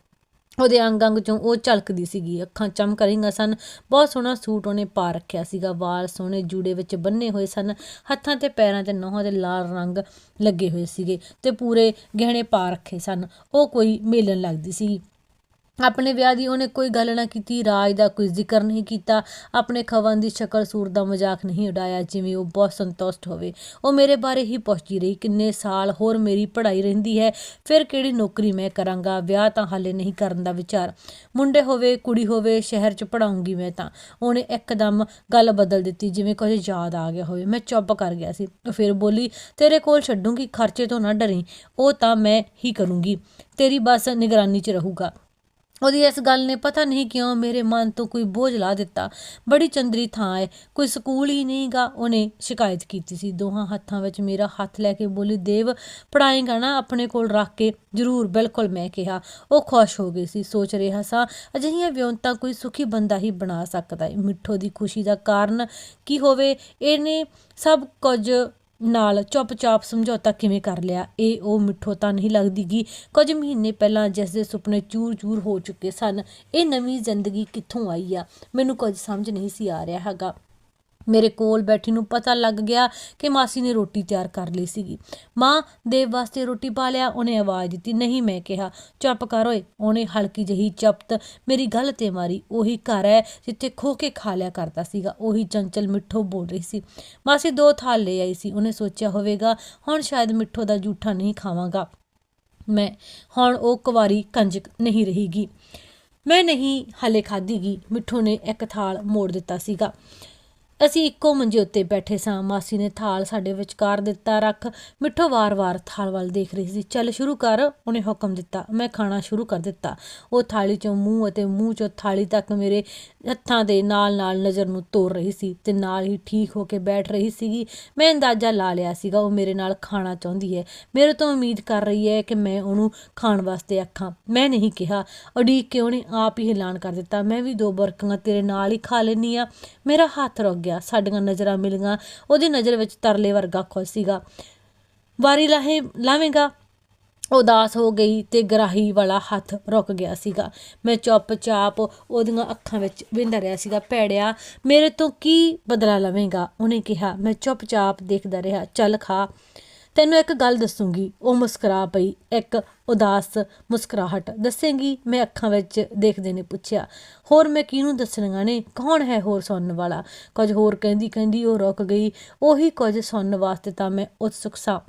Speaker 1: ਉਹਦੇ ਅੰਗ ਅੰਗ ਚੋਂ ਉਹ ਝਲਕਦੀ ਸੀਗੀ। ਅੱਖਾਂ ਚਮਕ ਰਹੀਆਂ ਸਨ। ਬਹੁਤ ਸੋਹਣਾ ਸੂਟ ਉਹਨੇ ਪਾ ਰੱਖਿਆ ਸੀਗਾ। ਵਾਲ ਸੋਹਣੇ ਜੂੜੇ ਵਿੱਚ ਬੰਨੇ ਹੋਏ ਸਨ। ਹੱਥਾਂ ਤੇ ਪੈਰਾਂ ਤੇ ਨੋਹਾਂ ਦੇ ਲਾਲ ਰੰਗ ਲੱਗੇ ਹੋਏ ਸੀਗੇ ਤੇ ਪੂਰੇ ਗਹਿਣੇ ਪਾ ਰੱਖੇ ਸਨ। ਉਹ ਕੋਈ ਮੇਲਣ ਲੱਗਦੀ ਸੀ। ਆਪਣੇ ਵਿਆਹ ਦੀ ਉਹਨੇ ਕੋਈ ਗੱਲ ਨਾ ਕੀਤੀ, ਰਾਜ ਦਾ ਕੋਈ ਜ਼ਿਕਰ ਨਹੀਂ ਕੀਤਾ, ਆਪਣੇ ਖਵਨ ਦੀ ਸ਼ਕਲ ਸੂਰ ਦਾ ਮਜ਼ਾਕ ਨਹੀਂ ਉਡਾਇਆ, ਜਿਵੇਂ ਉਹ ਬਹੁਤ ਸੰਤੁਸ਼ਟ ਹੋਵੇ। ਉਹ ਮੇਰੇ ਬਾਰੇ ਹੀ ਪੁੱਛਦੀ ਰਹੀ, ਕਿੰਨੇ ਸਾਲ ਹੋਰ ਮੇਰੀ ਪੜ੍ਹਾਈ ਰਹਿੰਦੀ ਹੈ, ਫਿਰ ਕਿਹੜੀ ਨੌਕਰੀ ਮੈਂ ਕਰਾਂਗਾ, ਵਿਆਹ ਤਾਂ ਹਾਲੇ ਨਹੀਂ ਕਰਨ ਦਾ ਵਿਚਾਰ। ਮੁੰਡੇ ਹੋਵੇ, ਕੁੜੀ ਹੋਵੇ, ਸ਼ਹਿਰ 'ਚ ਪੜਾਉਂਗੀ ਮੈਂ ਤਾਂ। ਉਹਨੇ ਇੱਕਦਮ ਗੱਲ ਬਦਲ ਦਿੱਤੀ, ਜਿਵੇਂ ਕੁਝ ਯਾਦ ਆ ਗਿਆ ਹੋਵੇ। ਮੈਂ ਚੁੱਪ ਕਰ ਗਿਆ ਸੀ। ਫਿਰ ਬੋਲੀ, ਤੇਰੇ ਕੋਲ ਛੱਡੂੰਗੀ, ਖਰਚੇ ਤੋਂ ਨਾ ਡਰੀ। ਉਹ ਤਾਂ ਮੈਂ ਹੀ ਕਰੂੰਗੀ। ਤੇਰੀ ਬਸ ਨਿਗਰਾਨੀ 'ਚ ਰਹੂਗਾ। ਉਹਦੀ ਇਸ ਗੱਲ ਨੇ ਪਤਾ ਨਹੀਂ ਕਿਉਂ ਮੇਰੇ ਮਨ ਤੋਂ ਕੋਈ ਬੋਝ ਲਾ ਦਿੱਤਾ। ਬੜੀ ਚੰਦਰੀ ਥਾਂ ਹੈ, ਕੋਈ ਸਕੂਲ ਹੀ ਨਹੀਂਗਾ ਉਹਨੇ ਸ਼ਿਕਾਇਤ ਕੀਤੀ ਸੀ। ਦੋਹਾਂ ਹੱਥਾਂ ਵਿੱਚ ਮੇਰਾ ਹੱਥ ਲੈ ਕੇ ਬੋਲੀ, ਦੇਵ ਪੜਾਏਗਾ ਨਾ ਆਪਣੇ ਕੋਲ ਰੱਖ ਕੇ? ਜ਼ਰੂਰ, ਬਿਲਕੁਲ, ਮੈਂ ਕਿਹਾ। ਉਹ ਖੁਸ਼ ਹੋ ਗਈ ਸੀ। ਸੋਚ ਰਿਹਾ ਸਾਂ, ਅਜਿਹੀਆਂ ਵਿਉਂਤਾਂ ਕੋਈ ਸੁਖੀ ਬੰਦਾ ਹੀ ਬਣਾ ਸਕਦਾ ਹੈ। ਮਿੱਠੋ ਦੀ ਖੁਸ਼ੀ ਦਾ ਕਾਰਨ ਕੀ ਹੋਵੇ? ਇਹਨੇ ਸਭ ਕੁਝ ਨਾਲ ਚੁੱਪਚਾਪ ਸਮਝੌਤਾ ਕਿਵੇਂ ਕਰ ਲਿਆ? ਇਹ ਉਹ ਮਿੱਠੋ ਤਾਂ ਨਹੀਂ ਲੱਗਦੀਗੀ। ਕੁਝ ਮਹੀਨੇ ਪਹਿਲਾਂ ਜਿਸ ਦੇ ਸੁਪਨੇ ਚੂਰ-ਚੂਰ ਹੋ ਚੁੱਕੇ ਸਨ, ਇਹ ਨਵੀਂ ਜ਼ਿੰਦਗੀ ਕਿੱਥੋਂ ਆਈ ਆ? ਮੈਨੂੰ ਕੁਝ ਸਮਝ ਨਹੀਂ ਸੀ ਆ ਰਿਹਾ ਹੈਗਾ। ਮੇਰੇ ਕੋਲ ਬੈਠੀ ਨੂੰ ਪਤਾ ਲੱਗ ਗਿਆ ਕਿ ਮਾਸੀ ਨੇ ਰੋਟੀ ਤਿਆਰ ਕਰ ਲਈ ਸੀਗੀ। ਮਾਂ ਦੇਵ ਵਾਸਤੇ ਰੋਟੀ ਪਾ ਲਿਆ, ਉਹਨੇ ਆਵਾਜ਼ ਦਿੱਤੀ, ਨਹੀਂ, ਮੈਂ ਕਿਹਾ। ਚੁੱਪ ਕਰ ਓਏ, ਉਹਨੇ ਹਲਕੀ ਜਹੀ ਚਪਤ ਮੇਰੀ ਗੱਲ ਤੇ ਮਾਰੀ। ਉਹੀ ਘਰ ਹੈ ਜਿੱਥੇ ਖੋ ਕੇ ਖਾ ਲਿਆ ਕਰਦਾ ਸੀਗਾ। ਉਹੀ ਚੰਚਲ ਮਿੱਠੋ ਬੋਲ ਰਹੀ ਸੀ। ਮਾਸੀ ਦੋ ਥਾਲ ਲੈ ਆਈ ਸੀ। ਉਹਨੇ ਸੋਚਿਆ ਹੋਵੇਗਾ, ਹੁਣ ਸ਼ਾਇਦ ਮਿੱਠੋ ਦਾ ਜੂਠਾ ਨਹੀਂ ਖਾਵਾਂਗਾ। ਮੈਂ ਹੁਣ ਉਹ ਕੁਵਾਰੀ ਕੰਜਕ ਨਹੀਂ ਰਹੇਗੀ। ਮੈਂ ਨਹੀਂ ਹਲੇ ਖਾਧੀਗੀ। ਮਿੱਠੂ ਨੇ ਇੱਕ ਥਾਲ ਮੋੜ ਦਿੱਤਾ ਸੀਗਾ। ਅਸੀਂ ਇੱਕੋ ਮੰਜੇ ਉੱਤੇ ਬੈਠੇ ਸਾਂ। ਮਾਸੀ ਨੇ ਥਾਲ ਸਾਡੇ ਵਿਚਕਾਰ ਦਿੱਤਾ ਰੱਖ। ਮਿੱਠੋ ਵਾਰ-ਵਾਰ ਥਾਲ ਵੱਲ ਦੇਖ ਰਹੀ ਸੀ। ਚੱਲ ਸ਼ੁਰੂ ਕਰ, ਉਹਨੇ ਹੁਕਮ ਦਿੱਤਾ। ਮੈਂ ਖਾਣਾ ਸ਼ੁਰੂ ਕਰ ਦਿੱਤਾ। ਉਹ ਥਾਲੀ ਚੋਂ ਮੂੰਹ ਅਤੇ ਮੂੰਹ ਚੋਂ ਥਾਲੀ ਤੱਕ ਮੇਰੇ ਹੱਥਾਂ ਦੇ ਨਾਲ-ਨਾਲ ਨਜ਼ਰ ਨੂੰ ਤੋਰ ਰਹੀ ਸੀ ਤੇ ਨਾਲ ਹੀ ਠੀਕ ਹੋ ਕੇ ਬੈਠ ਰਹੀ ਸੀਗੀ। ਮੈਂ ਅੰਦਾਜ਼ਾ ਲਾ ਲਿਆ ਸੀਗਾ, ਉਹ ਮੇਰੇ ਨਾਲ ਖਾਣਾ ਚਾਹੁੰਦੀ ਹੈ। ਮੇਰੇ ਤੋਂ ਉਮੀਦ ਕਰ ਰਹੀ ਹੈ ਕਿ ਮੈਂ ਉਹਨੂੰ ਖਾਣ ਵਾਸਤੇ ਆਖਾਂ। ਮੈਂ ਨਹੀਂ ਕਿਹਾ। ਉਡੀਕ ਕੇ ਉਹਨੇ ਆਪ ਹੀ ਐਲਾਨ ਕਰ ਦਿੱਤਾ। ਮੈਂ ਵੀ ਦੋ ਬਰਕੀਆਂ ਤੇਰੇ ਨਾਲ ਹੀ ਖਾ ਲੈਣੀ ਆ ਮੇਰਾ ਹੱਥ ਰੁਕ ਗਿਆ, ਸਾਡੀਆਂ ਨਜ਼ਰਾਂ ਮਿਲੀਆਂ। ਉਹਦੀ ਨਜ਼ਰ ਵਿੱਚ ਤਰਲੇ ਵਰਗਾ ਖੁਸ਼ ਸੀਗਾ। ਵਾਰੀ ਲਾਹੇ ਲਾਵੇਂਗਾ, ਉਦਾਸ ਹੋ ਗਈ ਤੇ ਗਰਾਹੀ ਵਾਲਾ ਹੱਥ ਰੁਕ ਗਿਆ ਸੀਗਾ। ਮੈਂ ਚੁੱਪਚਾਪ ਉਹਦੀਆਂ ਅੱਖਾਂ ਵਿੱਚ ਵਿੰਦਾ ਰਿਹਾ ਸੀਗਾ। ਭੈੜਿਆ, ਮੇਰੇ ਤੋਂ ਕੀ ਬਦਲਾ ਲਵੇਂਗਾ? ਉਹਨੇ ਕਿਹਾ, ਮੈਂ ਚੁੱਪਚਾਪ ਦੇਖਦਾ ਰਿਹਾ, ਚੱਲ ਖਾ। ਤੈਨੂੰ ਇੱਕ ਗੱਲ ਦੱਸੂਗੀ। ਉਹ ਮੁਸਕਰਾ ਪਈ, ਇੱਕ ਉਦਾਸ ਮੁਸਕਰਾਹਟ। ਦੱਸੇਂਗੀ, ਮੈਂ ਅੱਖਾਂ ਵਿੱਚ ਦੇਖਦੇ ਨੇ ਪੁੱਛਿਆ, ਹੋਰ ਮੈਂ ਕਿਹਨੂੰ ਦੱਸਣੀਆਂ ਨੇ? ਕੌਣ ਹੈ ਹੋਰ ਸੁਣਨ ਵਾਲਾ? ਕੁਝ ਹੋਰ ਕਹਿੰਦੀ ਕਹਿੰਦੀ ਉਹ ਰੁਕ ਗਈ। ਉਹੀ ਕੁਝ ਸੁਣਨ ਵਾਸਤੇ ਤਾਂ ਮੈਂ ਉਤਸੁਕ ਸਾਂ।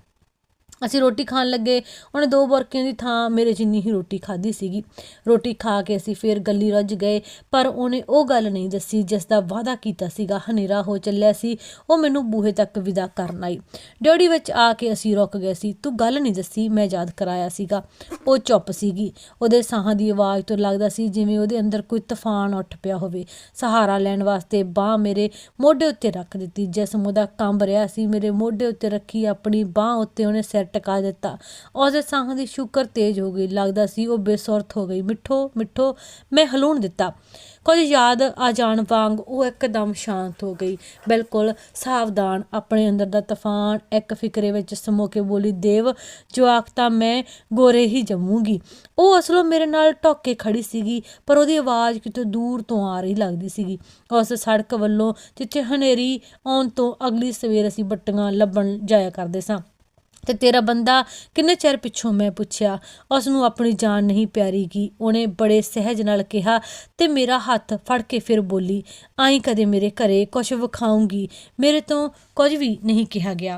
Speaker 1: ਅਸੀਂ ਰੋਟੀ ਖਾਣ ਲੱਗੇ, ਉਹਨੇ ਦੋ ਬੁਰਕੀਆਂ ਦੀ ਥਾਂ ਮੇਰੇ ਜਿੰਨੀ ਹੀ ਰੋਟੀ ਖਾਧੀ ਸੀਗੀ। ਰੋਟੀ ਖਾ ਕੇ ਅਸੀਂ ਫਿਰ ਗੱਲੀ ਰੱਜ ਗਏ, ਪਰ ਉਹਨੇ ਉਹ ਗੱਲ ਨਹੀਂ ਦੱਸੀ ਜਿਸ ਦਾ ਵਾਅਦਾ ਕੀਤਾ ਸੀਗਾ। ਹਨੇਰਾ ਹੋ ਚੱਲਿਆ ਸੀ, ਉਹ ਮੈਨੂੰ ਬੂਹੇ ਤੱਕ ਵਿਦਾ ਕਰਨ ਆਈ। ਡਿਊਟੀ ਵਿੱਚ ਆ ਕੇ ਅਸੀਂ ਰੁਕ ਗਏ ਸੀ। ਤੂੰ ਗੱਲ ਨਹੀਂ ਦੱਸੀ, ਮੈਂ ਯਾਦ ਕਰਾਇਆ ਸੀਗਾ। ਉਹ ਚੁੱਪ ਸੀਗੀ। ਉਹਦੇ ਸਾਹਾਂ ਦੀ ਆਵਾਜ਼ ਤੋਂ ਲੱਗਦਾ ਸੀ ਜਿਵੇਂ ਉਹਦੇ ਅੰਦਰ ਕੋਈ ਤੂਫਾਨ ਉੱਠ ਪਿਆ ਹੋਵੇ। ਸਹਾਰਾ ਲੈਣ ਵਾਸਤੇ ਬਾਹ ਮੇਰੇ ਮੋਢੇ ਉੱਤੇ ਰੱਖ ਦਿੱਤੀ। ਜਿਸਮ ਉਹਦਾ ਕੰਬ ਰਿਹਾ ਸੀ, ਮੇਰੇ ਮੋਢੇ ਉੱਤੇ ਰੱਖੀ ਆਪਣੀ ਬਾਹ ਉੱਤੇ ਉਹਨੇ ਸਿਰ ਟਿਕਾ ਦਿੱਤਾ। ਉਸਦੇ ਸਾਹਾਂ ਦੀ ਸ਼ੁਕਰ ਤੇਜ਼ ਹੋ ਗਈ। ਲੱਗਦਾ ਸੀ ਉਹ ਬੇਸੁਰਤ ਹੋ ਗਈ। ਮਿੱਠੋ ਮਿੱਠੋ, ਮੈਂ ਹਲੂਣ ਦਿੱਤਾ। ਕੁਝ ਯਾਦ ਆ ਜਾਣ ਵਾਂਗ ਉਹ ਇੱਕਦਮ ਸ਼ਾਂਤ ਹੋ ਗਈ। ਬਿਲਕੁਲ ਸਾਵਧਾਨ, ਆਪਣੇ ਅੰਦਰ ਦਾ ਤੂਫਾਨ ਇੱਕ ਫਿਕਰੇ ਵਿੱਚ ਸਮੋ ਕੇ ਬੋਲੀ, ਦੇਵ, ਜਵਾਕ ਤਾਂ ਮੈਂ ਗੋਰੇ ਹੀ ਜੰਮੂਗੀ। ਉਹ ਅਸਲੋਂ ਮੇਰੇ ਨਾਲ ਟੋਕ ਖੜੀ ਸੀਗੀ, ਪਰ ਉਹਦੀ ਆਵਾਜ਼ ਕਿਤੇ ਦੂਰ ਤੋਂ ਆ ਰਹੀ ਲੱਗਦੀ ਸੀਗੀ। ਉਸ ਸੜਕ ਵੱਲੋਂ ਜਿੱਥੇ ਹਨੇਰੀ ਆਉਣ ਤੋਂ ਅਗਲੀ ਸਵੇਰ ਅਸੀਂ ਬੱਟੀਆਂ ਲੱਭਣ ਜਾਇਆ ਕਰਦੇ ਸਾਂ। ਤੇ ਤੇਰਾ ਬੰਦਾ ਕਿੰਨੇ ਚਿਰ ਪਿੱਛੋਂ ਮੈਂ ਪੁੱਛਿਆ ਉਸ ਨੂੰ ਆਪਣੀ ਜਾਨ ਨਹੀਂ ਪਿਆਰੀ ਕੀ ਉਹਨੇ ਬੜੇ ਸਹਿਜ ਨਾਲ ਕਿਹਾ, ਤੇ ਮੇਰਾ ਹੱਥ ਫੜ ਕੇ ਫਿਰ ਬੋਲੀ, ਆਈ ਕਦੇ ਮੇਰੇ ਘਰੇ ਕੁਝ ਵਿਖਾਉਂਗੀ ਮੇਰੇ ਤੋਂ ਕੁਝ ਵੀ ਨਹੀਂ ਕਿਹਾ ਗਿਆ।